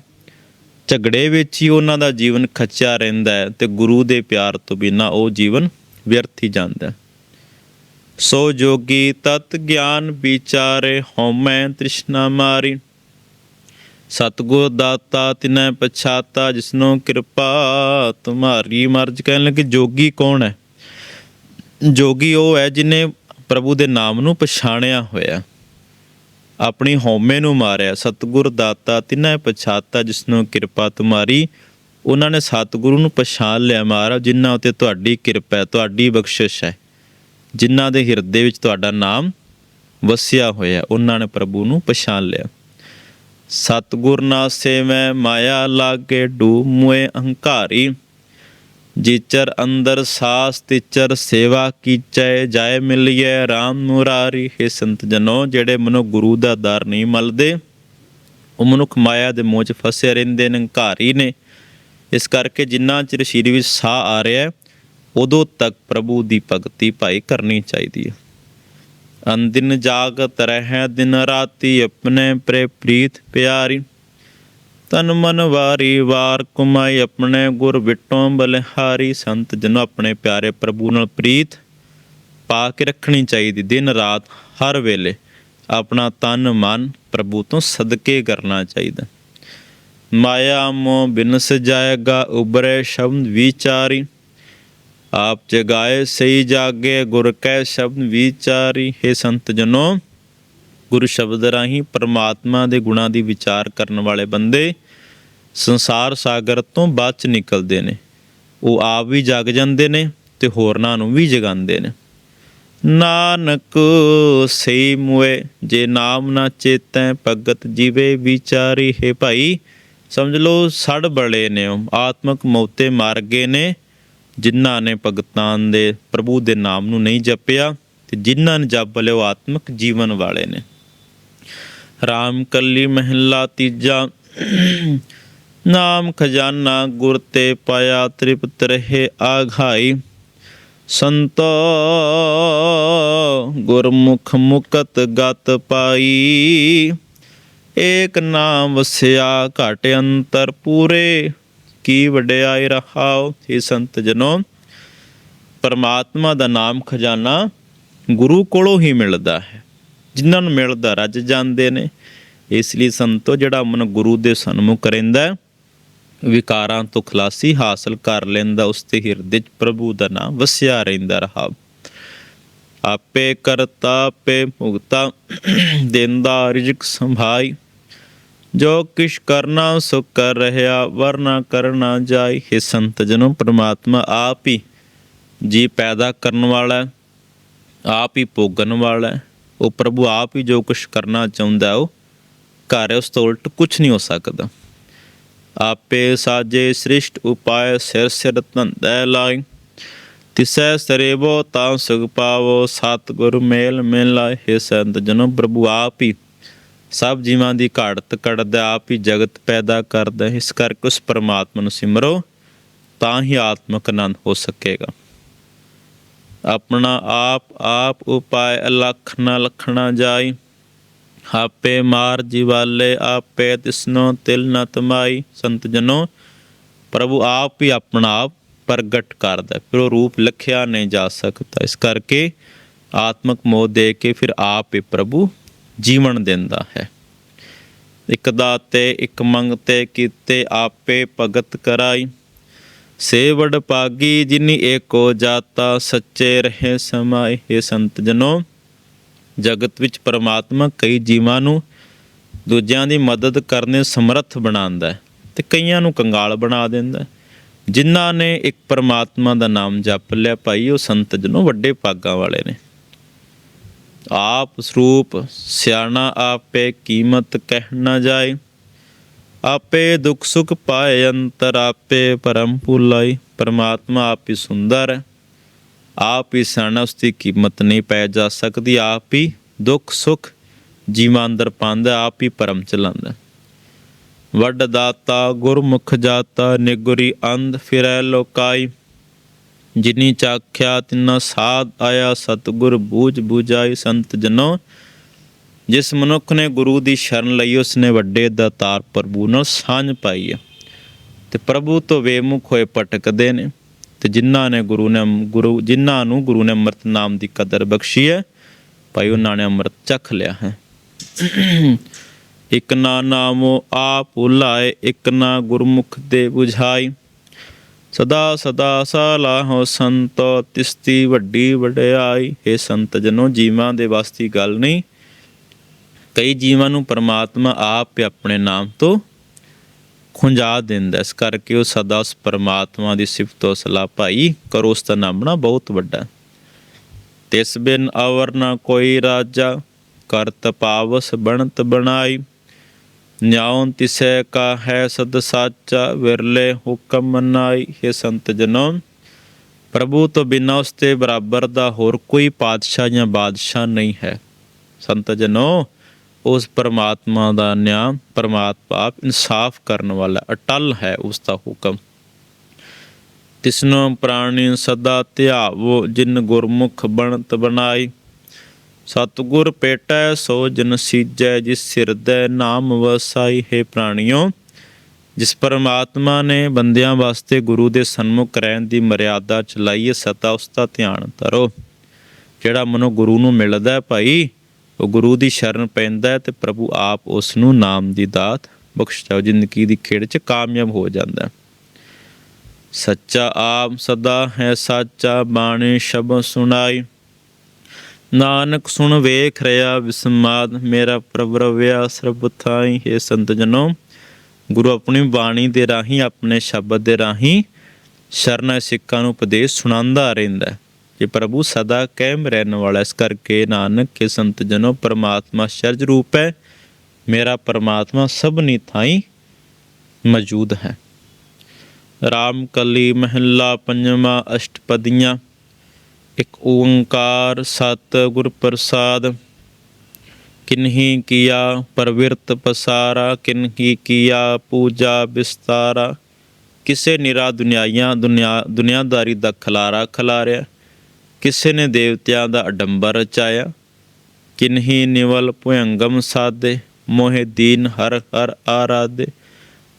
ਝਗੜੇ ਵਿੱਚ ਹੀ ਉਹਨਾਂ ਦਾ ਜੀਵਨ ਖੱਚਿਆ ਰਹਿੰਦਾ ਹੈ ਤੇ ਗੁਰੂ ਦੇ ਪਿਆਰ ਤੋਂ ਬਿਨਾ ਉਹ ਜੀਵਨ ਵਿਅਰਥ ਹੀ ਜਾਂਦਾ ਹੈ। ਸੋ ਜੋਗੀ ਤਤ ਗਿਆਨ ਵਿਚਾਰੇ ਹਉਮੈ ਤ੍ਰਿਸ਼ਨਾ ਮਾਰੀ। ਸਤਗੁਰ ਦਾਤਾ ਤਿਨੈ ਪਛਾਤਾ, ਜਿਸਨੋ ਕਿਰਪਾ ਤੁਮਾਰੀ। ਮਰਜ ਕਹਿਣ ਲੱਗੇ, ਜੋਗੀ ਕੌਣ ਹੈ? ਜੋਗੀ ਉਹ ਹੈ ਜਿਨੇ ਪ੍ਰਭੂ ਦੇ ਨਾਮ ਨੂੰ ਪਛਾਣਿਆ ਹੋਇਆ। ਆਪਣੀ ਹਉਮੈ ਨੂੰ ਮਾਰਿਆ। ਸਤਗੁਰ ਦਾਤਾ ਤਿਨੈ ਪਛਾਤਾ, ਜਿਸਨੂੰ ਕਿਰਪਾ ਤੁਮਾਰੀ। ਉਹਨਾਂ ਨੇ ਸਤਗੁਰੂ ਨੂੰ ਪਛਾਣ ਲਿਆ ਮਹਾਰਾਜ, ਜਿਨ੍ਹਾਂ ਉਤੇ ਤੁਹਾਡੀ ਕਿਰਪਾ ਹੈ, ਤੁਹਾਡੀ ਬਖਸ਼ਿਸ਼ ਹੈ। ਜਿਨ੍ਹਾਂ ਦੇ ਹਿਰਦੇ ਵਿੱਚ ਤੁਹਾਡਾ ਨਾਮ ਵਸਿਆ ਹੋਇਆ ਉਹਨਾਂ ਨੇ ਪ੍ਰਭੂ ਨੂੰ ਪਛਾਣ ਲਿਆ। ਸਤਗੁਰ ਨਾ ਸੇਵੈ, ਮਾਇਆ ਲਾਗੇ ਡੂ ਮੁਏ ਅਹੰਕਾਰੀ ਜੀਚਰ ਅੰਦਰ ਸਾਸ ਤਿਚਰ ਸੇਵਾ ਕੀਚੈ ਜਾਏ ਮਿਲਿਐ RAM ਮੁਰਾਰੀ। ਹੈ ਸੰਤ ਜਨੋ ਜਿਹੜੇ ਮਨੋ ਗੁਰੂ ਦਾ ਦਰ ਨਹੀਂ ਮਲਦੇ ਉਹ ਮਨੁੱਖ ਮਾਇਆ ਦੇ ਮੋਹ 'ਚ ਫਸੇ ਰਹਿੰਦੇ ਨੇ ਹੰਕਾਰੀ ਨੇ। ਇਸ ਕਰਕੇ ਜਿੰਨਾ ਚਿਰ ਸਰੀਰ ਵਿੱਚ ਸਾਹ ਆ ਰਿਹਾ ਹੈ, ਉਦੋਂ ਤੱਕ ਪ੍ਰਭੂ ਦੀ ਭਗਤੀ ਭਾਈ ਕਰਨੀ ਚਾਹੀਦੀ ਹੈ। ਅੰਦਿਨ ਜਾਗਤ ਰਹਿ ਦਿਨ ਰਾਤੀ ਆਪਣੇ ਪ੍ਰੇ ਪ੍ਰੀਤ ਪਿਆਰੀ। ਤਨ ਮਨ ਵਾਰੀ ਵਾਰ ਕੁਮਾਈ ਆਪਣੇ ਗੁਰ ਵਿਟੋਂ ਬਲਿਹਾਰੀ ਸੰਤ ਜਨੋ ਆਪਣੇ ਪਿਆਰੇ ਪ੍ਰਭੂ ਨਾਲ ਪ੍ਰੀਤ ਪਾ ਕੇ ਰੱਖਣੀ ਚਾਹੀਦੀ, ਦਿਨ ਰਾਤ ਹਰ ਵੇਲੇ ਆਪਣਾ ਤਨ ਮਨ ਪ੍ਰਭੂ ਤੋਂ ਸਦਕੇ ਕਰਨਾ ਚਾਹੀਦਾ। ਮਾਇਆ ਮੋਹ ਬਿਨਸ ਜਾਏਗਾ ਉਬਰੇ ਸ਼ਬਦ ਵਿਚਾਰੀ। ਆਪ ਜਗਾਏ ਸਹੀ ਜਾਗੇ, ਗੁਰ ਕੈ ਸ਼ਬਦ ਵਿਚਾਰੀ। ਹੈ ਸੰਤ ਜਨੋ ਗੁਰੂ ਸ਼ਬਦ ਰਾਹੀਂ ਪਰਮਾਤਮਾ ਦੇ ਗੁਣਾਂ ਦੀ ਵਿਚਾਰ ਕਰਨ ਵਾਲੇ ਬੰਦੇ ਸੰਸਾਰ ਸਾਗਰ ਤੋਂ ਬਚ ਨਿਕਲਦੇ ਨੇ। ਉਹ ਆਪ ਵੀ ਜਗ ਜਾਂਦੇ ਨੇ ਤੇ ਹੋਰਨਾਂ ਨੂੰ ਵੀ ਜਗਾਉਂਦੇ ਨੇ। ਨਾਨਕ ਸਈ ਮੁਏ ਜੇ ਨਾਮ ਨਾ ਚੇਤੈ ਭਗਤ ਜੀਵੇ ਵਿਚਾਰੀ ਹੈ ਭਾਈ। ਸਮਝ ਲਓ ਸੜ ਬੜੇ ਨੇ ਉਹ, ਆਤਮਕ ਮੌਤੇ ਮਾਰ ਗਏ ਨੇ। ਜਿਨ੍ਹਾਂ ਨੇ ਭਗਤਾਂ ਦੇ ਪ੍ਰਭੂ ਦੇ ਨਾਮ ਨੂੰ ਨਹੀਂ ਜਪਿਆ ਤੇ ਜਿਨ੍ਹਾਂ ਨੇ ਜਪ ਲਿਆ ਉਹ ਆਤਮਕ ਜੀਵਨ ਵਾਲੇ ਨੇ। ਰਾਮ ਕੱਲੀ ਮਹਿਲਾ ਤੀਜਾ। ਨਾਮ ਖਜ਼ਾਨਾ ਗੁਰ ਤੇ ਪਾਇਆ ਤ੍ਰਿਪਤ ਰਹੇ ਆਘਾਈ। ਸੰਤੋ ਗੁਰਮੁਖ ਮੁਕਤ ਗਤ ਪਾਈ। ਏਕ ਨਾਮ ਵਸਿਆ ਘਟ ਅੰਤਰ ਪੂਰੇ। ਕੀ ਵਡਿਆਈ ਰਹਾਓ ਇਹ ਸੰਤ ਜਨੋ। ਪਰਮਾਤਮਾ ਦਾ ਨਾਮ ਖਜ਼ਾਨਾ ਗੁਰੂ ਕੋਲੋਂ ਹੀ ਮਿਲਦਾ ਹੈ। ਜਿਨ੍ਹਾਂ ਨੂੰ ਮਿਲਦਾ ਰੱਜ ਜਾਂਦੇ ਨੇ। ਇਸ ਲਈ ਸੰਤੋ ਜਿਹੜਾ ਮਨ ਗੁਰੂ ਦੇ ਸਨਮੁਖ ਰਹਿੰਦਾ ਵਿਕਾਰਾਂ ਤੋਂ ਖਲਾਸੀ ਹਾਸਲ ਕਰ ਲੈਂਦਾ ਉਸ ਤੇ ਹਿਰਦੇ 'ਚ ਪ੍ਰਭੂ ਦਾ ਨਾਮ ਵਸਿਆ ਰਹਿੰਦਾ ਰਹਾ। ਆਪੇ ਕਰਤਾ, ਆਪੇ ਮੁਕਤਾ ਦੇਂਦਾ ਰਿਜਕ ਸੰਭਾਈ। ਜੋ ਕਿਛ ਕਰਨਾ ਸੋ ਕਰ ਰਹਾ, ਵਰਨਾ ਕਰਨਾ ਜਾਈ। ਹੈ ਸੰਤ ਜਨੋ, ਪ੍ਰਮਾਤਮਾ ਆਪ ਹੀ ਜੀ ਪੈਦਾ ਕਰਨ ਵਾਲਾ ਆਪ ਹੀ ਭੋਗਣ ਵਾਲਾ ਹੈ। ਉਹ ਪ੍ਰਭੂ ਆਪ ਹੀ ਜੋ ਕੁਛ ਕਰਨਾ ਚਾਹੁੰਦਾ ਉਹ ਘਰ ਉਸ ਤੋਂ ਉਲਟ ਕੁਛ ਨਹੀਂ ਹੋ ਸਕਦਾ। ਆਪੇ ਸਾਜੇ ਸ੍ਰਿਸ਼ਟ ਉਪਾਏ ਸਿਰ ਸਿਰ ਧੰਦਾ ਲਾਈ। ਤਿਸੈ ਸਰੇਵੋ ਤਾਂ ਸੁਖ ਪਾਵੋ, ਸਤਿਗੁਰ ਮੇਲ ਮਿਲਾਏ। ਹੈ ਸੰਤ ਜਨੋ, ਪ੍ਰਭੂ ਆਪ ਹੀ ਸਭ ਜੀਵਾਂ ਦੀ ਘਾੜਤ ਕੱਢਦਾ, ਆਪ ਹੀ ਜਗਤ ਪੈਦਾ ਕਰਦਾ। ਇਸ ਕਰਕੇ ਉਸ ਪਰਮਾਤਮਾ ਨੂੰ ਸਿਮਰੋ, ਤਾਂ ਹੀ ਆਤਮਕ ਆਨੰਦ ਹੋ ਸਕੇਗਾ। ਆਪਣਾ ਆਪ ਆਪ ਉਪਾਇ ਅਲਖ ਨ ਲਖਣਾ ਜਾਈ। ਆਪੇ ਮਾਰ ਜਿਵਾਲੇ, ਆਪੇ ਤਿਸਨੋ ਤਿਲ ਨ ਤਮਾਈ। ਸੰਤ ਜਨੋ, ਪ੍ਰਭੂ ਆਪ ਹੀ ਆਪਣਾ ਆਪ ਪ੍ਰਗਟ ਕਰਦਾ ਫਿਰ ਉਹ ਰੂਪ ਲਖਿਆ ਨਹੀਂ ਜਾ ਸਕਦਾ। ਇਸ ਕਰਕੇ ਆਤਮਕ ਮੋਹ ਦੇ ਕੇ ਫਿਰ ਆਪ ਹੀ ਪ੍ਰਭੂ ਜੀਵਨ ਦਿੰਦਾ ਹੈ। ਇਕ ਦਾਤੇ, ਇਕ ਮੰਗਤੇ ਕੀਤੇ ਆਪੇ ਭਗਤ ਕਰਾਈ। ਸੇਵੜ ਪਾਗੀ ਜਿਨੀ ਏਕੋ ਜਾਤਾ ਸੱਚੇ ਰਹੇ ਸਮਾਏ। हे ਸੰਤ ਜਨੋ, ਜਗਤ ਵਿੱਚ ਪਰਮਾਤਮਾ ਕਈ ਜੀਵਾਂ ਨੂੰ ਦੂਜਿਆਂ ਦੀ ਮਦਦ ਕਰਨੇ ਸਮਰੱਥ ਬਣਾਉਂਦਾ ਤੇ ਕਈਆਂ ਨੂੰ ਕੰਗਾਲ ਬਣਾ ਦਿੰਦਾ ਜਿਨ੍ਹਾਂ ਨੇ ਇੱਕ ਪਰਮਾਤਮਾ ਦਾ ਨਾਮ ਜਪ ਲਿਆ, ਭਾਈ ਉਹ ਸੰਤ ਜਨੋ ਵੱਡੇ ਪਾਗਾਂ ਵਾਲੇ ਨੇ। ਆਪ ਸਰੂਪ ਸਿਆਣਾ ਆਪੇ ਕੀਮਤ ਕਹਿ ਨਾ ਜਾਏ। ਆਪੇ ਦੁਖ ਸੁਖ ਪਾਏ, ਅੰਤਰ ਆਪੇ ਪਰਮ ਭੁਲਾਈ, ਪਰਮਾਤਮਾ ਆਪ ਹੀ ਸੁੰਦਰ ਹੈ। ਆਪ ਹੀ ਸਿਆਣਾ ਉਸ ਦੀ ਕੀਮਤ ਨਹੀਂ ਪੈ ਜਾ ਸਕਦੀ। ਆਪ ਹੀ ਦੁੱਖ ਸੁਖ ਜੀਵਾਂ ਅੰਦਰ ਪਾਉਂਦਾ ਆਪ ਹੀ ਪਰਮ ਚਲਾਉਂਦਾ ਵੱਡ ਦਾਤਾ, ਗੁਰਮੁਖ ਜਾਤਾ, ਨਿਗੁਰੀ ਅੰਧ ਫਿਰੈ ਲੋਕਾਈ। ਜਿਨੀ ਚਾਖਿਆ, ਤਿੰਨਾ ਸਾਧ ਆਇਆ, ਸਤਿਗੁਰ ਬੂਝ ਬੂਝਾਈ, ਸੰਤ ਜਨੋ ਜਿਸ ਮਨੁੱਖ ਨੇ ਗੁਰੂ ਦੀ ਸ਼ਰਨ ਲਈ ਉਸ ਨੇ ਵੱਡੇ ਦਾਤਾਰ ਪ੍ਰਭੂ ਨਾਲ ਸਾਂਝ ਪਾਈ ਹੈ। ਤੇ ਪ੍ਰਭੂ ਤੋਂ ਬੇਮੁਖ ਹੋਏ ਭਟਕਦੇ ਨੇ ਤੇ ਜਿਨ੍ਹਾਂ ਨੇ ਗੁਰੂ ਨੇ ਗੁਰੂ, ਜਿਨ੍ਹਾਂ ਨੂੰ ਗੁਰੂ ਨੇ ਅੰਮ੍ਰਿਤ ਨਾਮ ਦੀ ਕਦਰ ਬਖਸ਼ੀ ਹੈ, ਭਾਈ ਉਹਨਾਂ ਨੇ ਅੰਮ੍ਰਿਤ ਚਖ ਲਿਆ ਹੈ। ਇਕ ਨਾ ਨਾਮੋ ਆਪ ਭੁਲਾਏ, ਇਕ ਨਾ ਗੁਰਮੁਖ ਦੇ 부ਝਾਈ ਸਦਾ ਸਦਾ ਸਲਾਹੋ ਸੰਤੋ, ਤਿਸਤੀ ਵੱਡੀ ਵਡਿਆਈ। ਇਹ ਸੰਤ ਜਨੋ, ਜੀਵਾਂ ਦੇ ਵਾਸਤੀ ਗੱਲ ਨਹੀਂ ਕਈ ਜੀਵਾਂ ਨੂੰ ਪਰਮਾਤਮਾ ਆਪ ਆਪਣੇ ਨਾਮ ਤੋਂ ਖੁੰਝਾ ਦਿੰਦਾ ਇਸ ਕਰਕੇ ਉਹ ਸਦਾ ਉਸ ਪਰਮਾਤਮਾ ਦੀ ਸਿਫਤੋ ਸਲਾਹ ਭਾਈ ਕਰੋ ਉਸ ਦਾ ਨਾਮਣਾ ਬਹੁਤ ਵੱਡਾ। ਤਿਸ ਬਿਨ ਅਵਰ ਨਾ ਕੋਈ ਰਾਜਾ, ਕਰਤ ਪਾਵਸ ਬਣਤ ਬਣਾਈ। ਨਿਆਉ ਤਿਸੈ ਕਾ ਹੈ ਸਦ ਸਾਚਾ, ਵਿਰਲੇ ਹੁਕਮ ਮਨਾਈ ਹੈ ਸੰਤ ਜਨੋ, ਪ੍ਰਭੂ ਤੋਂ ਬਿਨਾਂ ਉਸ ਤੇ ਬਰਾਬਰ ਦਾ ਹੋਰ ਕੋਈ ਪਾਤਸ਼ਾਹ ਜਾਂ ਬਾਦਸ਼ਾਹ ਨਹੀਂ ਹੈ। ਸੰਤ ਜਨੋ ਉਸ ਪਰਮਾਤਮਾ ਦਾ ਨਿਆਂ ਪਰਮਾਤਮਾ ਆਪ ਇਨਸਾਫ ਕਰਨ ਵਾਲਾ ਅਟਲ ਹੈ ਉਸ ਦਾ ਹੁਕਮ। ਤਿਸਨੋ ਪ੍ਰਾਣੀ ਸਦਾ ਧਿਆਵੋ, ਜਿਨ ਗੁਰਮੁਖ ਬਣਤ ਬਣਾਈ। ਸਤਿਗੁਰ ਪੇਟੈ ਸੋ ਜਨ ਸੀਜੈ, ਜਿਸ ਸਿਰਦੈ ਨਾਮ ਵਸਾਈ। ਹੈ ਪ੍ਰਾਣਿਓ, ਜਿਸ ਪਰਮਾਤਮਾ ਨੇ ਬੰਦਿਆਂ ਵਾਸਤੇ ਗੁਰੂ ਦੇ ਸਨਮੁਖ ਰਹਿਣ ਦੀ ਮਰਿਆਦਾ ਚਲਾਈ ਹੈ, ਸਦਾ ਉਸ ਦਾ ਧਿਆਨ ਧਰੋ। ਜਿਹੜਾ ਮਨੋ ਗੁਰੂ ਨੂੰ ਮਿਲਦਾ ਹੈ ਭਾਈ ਉਹ ਗੁਰੂ ਦੀ ਸ਼ਰਨ ਪੈਂਦਾ ਤੇ ਪ੍ਰਭੂ ਆਪ ਉਸ ਨੂੰ ਨਾਮ ਦੀ ਦਾਤ ਬਖਸ਼ਦਾ ਹੈ। ਜ਼ਿੰਦਗੀ ਦੀ ਖੇਡ 'ਚ ਕਾਮਯਾਬ ਹੋ ਜਾਂਦਾ ਸੱਚਾ ਆਪ ਸਦਾ ਹੈ, ਸਾਚਾ ਬਾਣੀ ਸ਼ਬਦ ਸੁਣਾਈ। ਨਾਨਕ ਸੁਣ ਵੇਖ ਰਿਆ ਵਿਸਮਾਦ, ਮੇਰਾ ਪ੍ਰਭਰਵਿਆ ਸਰਬ ਥਾਈ। ਹੈ ਸੰਤ ਜਨੋ, ਗੁਰੂ ਆਪਣੀ ਬਾਣੀ ਦੇ ਰਾਹੀਂ, ਆਪਣੇ ਸ਼ਬਦ ਦੇ ਰਾਹੀਂ ਸ਼ਰਨ ਸਿੱਖਾਂ ਨੂੰ ਉਪਦੇਸ਼ ਸੁਣਾਉਂਦਾ ਰਹਿੰਦਾ ਹੈ। ਕਿ ਪ੍ਰਭੂ ਸਦਾ ਕਾਇਮ ਰਹਿਣ ਵਾਲਾ ਇਸ ਕਰਕੇ ਨਾਨਕ ਕੇ ਸੰਤ ਜਨੋ ਪਰਮਾਤਮਾ ਸ਼ਰਜ ਰੂਪ ਹੈ। ਮੇਰਾ ਪਰਮਾਤਮਾ ਸਭਨੀ ਥਾਈ ਮੌਜੂਦ ਹੈ। ਰਾਮ ਕਲੀ ਮਹੱਲਾ ਪੰਜਵਾਂ ਅਸ਼ਟਪਦੀਆਂ, ਇੱਕ ਓੰਕਾਰ ਸਤ ਗੁਰ ਪ੍ਰਸਾਦ, ਕਿਨਹੀ ਕੀਆ ਪਰਵਿਰਤ ਪਸਾਰਾ, ਕਿਨਹੀ ਕੀਆ ਪੂਜਾ ਵਿਸਤਾਰਾ, ਕਿਸੇ ਨਿਰਾ ਦੁਨਿਆਈਆਂ ਦੁਨਿਆ ਦੁਨੀਆਦਾਰੀ ਦਾ ਖਲਾਰਾ ਖਲਾਰਿਆ। ਕਿਸੇ ਨੇ ਦੇਵਤਿਆਂ ਦਾ ਅਡੰਬਰ ਰਚਾਇਆ, ਕਿਨਹੀ ਨਿਵਲ ਭੁਯੰਗਮ ਸਾਦੇ ਮੋਹਿ ਦੀਨ ਹਰ ਹਰ ਆਰਾਧੇ।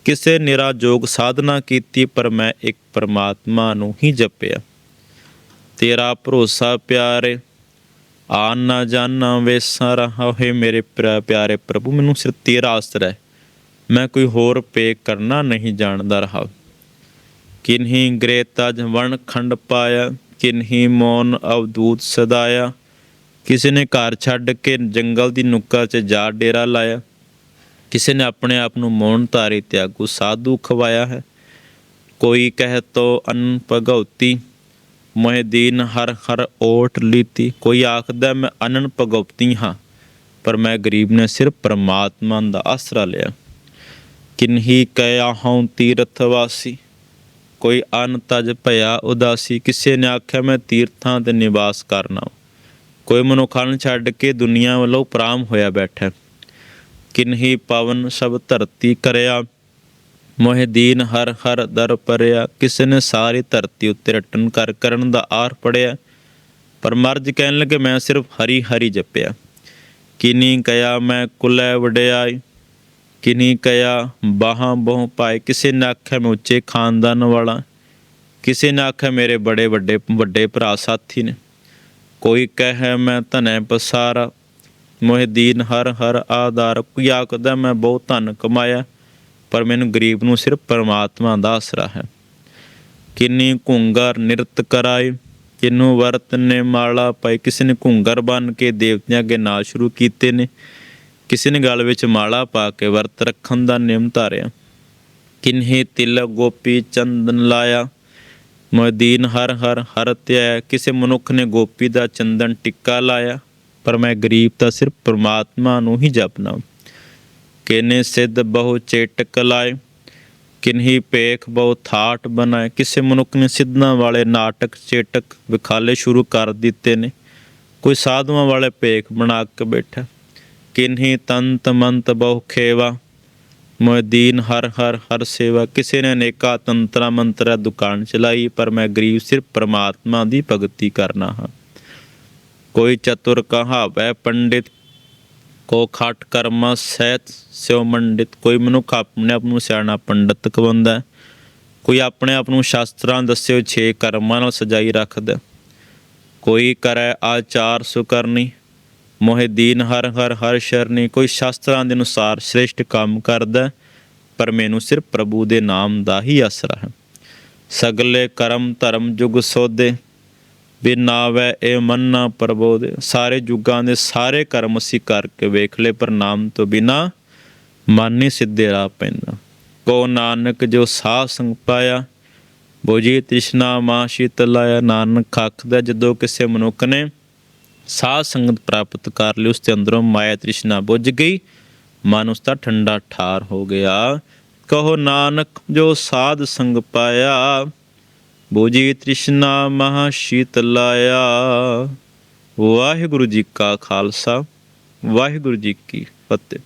ਕਿਸੇ ਨਿਰਾ ਜੋਗ ਸਾਧਨਾ ਕੀਤੀ, ਪਰ ਮੈਂ ਇੱਕ ਪਰਮਾਤਮਾ ਨੂੰ ਹੀ ਜਪਿਆ। ਤੇਰਾ ਭਰੋਸਾ ਪਿਆਰੇ, ਆਨ ਨਾ ਜਾਣਾ ਵੇਸਾਂ ਰਹਾ ਹੈ ਮੇਰੇ ਪਿਆ- ਪਿਆਰੇ ਪ੍ਰਭੂ, ਮੈਨੂੰ ਸਿਰ ਤੇਰਾ ਆਸਰਾ ਹੈ। ਮੈਂ ਕੋਈ ਹੋਰ ਪੇ ਕਰਨਾ ਨਹੀਂ ਜਾਣਦਾ ਰਹਾ। ਕਿਨਹੀ ਗ੍ਰੇ ਤਜ ਵਣ ਖੰਡ ਪਾਇਆ ਕਿਨਹੀ ਮੌਨ ਅਵਦੂਤ ਸਦਾਇਆ ਕਿਸੇ ਨੇ ਘਰ ਛੱਡ ਕੇ ਜੰਗਲ ਦੀ ਨੁੱਕਰ 'ਚ ਜਾ ਡੇਰਾ ਲਾਇਆ। ਕਿਸੇ ਨੇ ਆਪਣੇ ਆਪ ਨੂੰ ਮੌਨ ਧਾਰੀ ਤਿਆਗੂ ਸਾਧੂ ਖਵਾਇਆ ਹੈ। ਕੋਈ ਕਹਿ ਤੋ ਅਨ ਭਗਉਤੀ, ਮੋਹਿ ਦੀਨ ਹਰ ਹਰ ਓਟ ਲੀਤੀ। ਕੋਈ ਆਖਦਾ ਮੈਂ ਅਨਨ ਭਗਉਤੀ ਹਾਂ, ਪਰ ਮੈਂ ਗਰੀਬ ਨੇ ਸਿਰਫ ਪਰਮਾਤਮਾ ਦਾ ਆਸਰਾ ਲਿਆ। ਕਿਨਹੀ ਕਹਿਆ ਹਉ ਤੀਰਥ ਵਾਸੀ ਕੋਈ ਅਨ ਤਜ ਭਇਆ ਉਦਾਸੀ, ਕਿਸੇ ਨੇ ਆਖਿਆ ਮੈਂ ਤੀਰਥਾਂ ਤੇ ਨਿਵਾਸ ਕਰਨਾ ਕੋਈ ਮਨੁੱਖਾਂ ਛੱਡ ਕੇ ਦੁਨੀਆ ਵੱਲੋਂ ਪ੍ਰਾਮ ਹੋਇਆ ਬੈਠਾ। ਕਿਨਹੀ ਪਵਨ ਸਭ ਧਰਤੀ ਕਰਿਆ, ਮੋਹਿ ਦੀਨ ਹਰ ਹਰ ਦਰ ਪਰਿਆ। ਕਿਸੇ ਨੇ ਸਾਰੀ ਧਰਤੀ ਉੱਤੇ ਰਟਨ ਕਰ ਕਰਨ ਦਾ ਆਰ ਪੜਿਆ। ਪਰ ਮਰਜ ਕਹਿਣ ਲੱਗੇ ਮੈਂ ਸਿਰਫ ਹਰੀ ਹਰੀ ਜਪਿਆ। ਕਿਨੀ ਕਿਆ ਮੈਂ ਕੁਲੈ ਵਡਿਆਈ ਕਿਨੀ ਕਿਆ ਬਾਹਾਂ ਬਹੁ ਪਾਏ, ਕਿਸੇ ਨੇ ਆਖਿਆ ਮੈਂ ਉੱਚੇ ਖਾਨਦਾਨ ਵਾਲਾ। ਕਿਸੇ ਨੇ ਆਖਿਆ ਮੇਰੇ ਬੜੇ ਵੱਡੇ ਵੱਡੇ ਭਰਾ ਸਾਥੀ ਨੇ। ਕੋਈ ਕਹੇ ਮੈਂ ਧਨੈ ਪਸਾਰਾ, ਮੋਹਿ ਦੀਨ ਹਰ ਹਰ ਆਧਾਰ। ਕੋਈ ਆਖਦਾ ਮੈਂ ਬਹੁਤ ਧਨ ਕਮਾਇਆ, ਪਰ ਮੈਨੂੰ ਗਰੀਬ ਨੂੰ ਸਿਰਫ ਪਰਮਾਤਮਾ ਦਾ ਆਸਰਾ ਹੈ। ਕਿੰਨੀ ਘੁੰਗਰ ਨਿਰਤ ਕਰਾਏ, ਕਿਨੂੰ ਵਰਤ ਨੇ ਮਾਲਾ ਪਾਈ ਕਿਸੇ ਨੇ ਘੁੰਗਰ ਬਨ ਕੇ ਦੇਵਤਿਆਂ ਅੱਗੇ ਨਾਲ ਸ਼ੁਰੂ ਕੀਤੇ ਨੇ। ਕਿਸੇ ਨੇ ਗਲ ਵਿੱਚ ਮਾਲਾ ਪਾ ਕੇ ਵਰਤ ਰੱਖਣ ਦਾ ਨਿਯਮ ਧਾਰਿਆ। ਕਿਨਹੇ ਤਿਲ ਗੋਪੀ ਚੰਦਨ ਲਾਇਆ। ਮਦੀਨ ਹਰ ਹਰ ਹਰ ਧਿਆ ਕਿਸੇ ਮਨੁੱਖ ਨੇ ਗੋਪੀ ਦਾ ਚੰਦਨ ਟਿੱਕਾ ਲਾਇਆ। ਪਰ ਮੈਂ ਗਰੀਬ ਤਾਂ ਸਿਰਫ ਪ੍ਰਮਾਤਮਾ ਨੂੰ ਹੀ ਜਪਣਾ ਕਿਨੇ ਸਿੱਧ ਬਹੁ ਚੇਟਕ ਲਾਏ। ਕਿਨਹੀ ਪੇਖ ਬਹੁ ਥਾਟ ਬਣਾਏ। ਕਿਸੇ ਮਨੁੱਖ ਨੇ ਸਿੱਧਾਂ ਵਾਲੇ ਨਾਟਕ ਚੇਟਕ ਵਿਖਾਲੇ ਸ਼ੁਰੂ ਕਰ ਦਿੱਤੇ ਨੇ। ਕੋਈ ਸਾਧੂਆਂ ਵਾਲੇ ਪੇਖ ਬਣਾ ਕੇ ਬੈਠਾ। ਕਿਨਹੀ ਤੰਤ ਮੰਤ ਬਹੁ ਖੇਵਾ ਮੋਦੀਨ ਹਰ ਹਰ ਹਰ ਸੇਵਾ। ਕਿਸੇ ਨੇ ਅਨੇਕਾ ਤੰਤਰਾ ਮੰਤਰਾ ਦੁਕਾਨ ਚਲਾਈ, ਪਰ ਮੈਂ ਗਰੀਬ ਸਿਰਫ ਪ੍ਰਮਾਤਮਾ ਦੀ ਭਗਤੀ ਕਰਨਾ ਹਾਂ। ਕੋਈ ਚਤੁਰ ਕਹਾਵੈ, ਪੰਡਿਤ ਕੋ ਖਾਟ ਕਰਮਾ ਸਹਿਤ ਸਿਉ ਮੰਡਿਤ। ਕੋਈ ਮਨੁੱਖ ਆਪਣੇ ਆਪ ਨੂੰ ਸਿਆਣਾ ਪੰਡਤ ਕਵੰਦਾ। ਕੋਈ ਆਪਣੇ ਆਪ ਨੂੰ ਸ਼ਾਸਤਰਾਂ ਦੱਸਿਓ ਛੇ ਕਰਮਾਂ ਨਾਲ ਸਜਾਈ ਰੱਖਦਾ। ਕੋਈ ਕਰੈ ਆਚਾਰ ਸੁਕਰਨੀ ਮੋਹਿ ਦੀਨ ਹਰ ਹਰ ਹਰ ਸ਼ਰਨੀ, ਕੋਈ ਸ਼ਾਸਤਰਾਂ ਦੇ ਅਨੁਸਾਰ ਸ੍ਰੇਸ਼ਟ ਕੰਮ ਕਰਦਾ ਪਰ ਮੈਨੂੰ ਸਿਰਫ ਪ੍ਰਭੂ ਦੇ ਨਾਮ ਦਾ ਹੀ ਆਸਰਾ ਹੈ। ਸਗਲੇ ਕਰਮ ਧਰਮ ਜੁਗ ਸੋਦੇ ਬਿਨਾਵੇ ਇਹ ਮੰਨਾ ਪ੍ਰਬੋਧ। ਸਾਰੇ ਯੁੱਗਾਂ ਦੇ ਸਾਰੇ ਕਰਮ ਅਸੀਂ ਕਰਕੇ ਵੇਖ ਲਏ, ਪਰ ਨਾਮ ਤੋਂ ਬਿਨਾ ਮਨ ਨਹੀਂ ਸਿੱਧੇ ਰਾਹ ਪੈਂਦਾ। ਕੋ ਨਾਨਕ ਜੋ ਸਾਧ ਸੰਗ ਪਾਇਆ ਬੋਜੀ ਤ੍ਰਿਸ਼ਨਾ ਮਾ ਸ਼ੀਤ ਨਾਨਕ ਆਖਦਾ, ਜਦੋਂ ਕਿਸੇ ਮਨੁੱਖ ਨੇ ਸਾਧ ਸੰਗਤ ਪ੍ਰਾਪਤ ਕਰ ਲਈ ਉਸ ਦੇ ਅੰਦਰੋਂ ਮਾਇਆ ਤ੍ਰਿਸ਼ਨਾ ਬੁੱਝ ਗਈ, ਮਨ ਉਸ ਦਾ ਠੰਡਾ ਠਾਰ ਹੋ ਗਿਆ। ਕਹੋ ਨਾਨਕ, ਜੋ ਸਾਧ ਸੰਗ ਪਾਇਆ ਬੋਜੀ ਤ੍ਰਿਸ਼ਨਾ ਮਹਾ ਸ਼ੀਤ ਲਾਇਆ। ਵਾਹਿਗੁਰੂ ਜੀ ਕਾ ਖਾਲਸਾ, ਵਾਹਿਗੁਰੂ ਜੀ ਕੀ ਫਤਿਹ।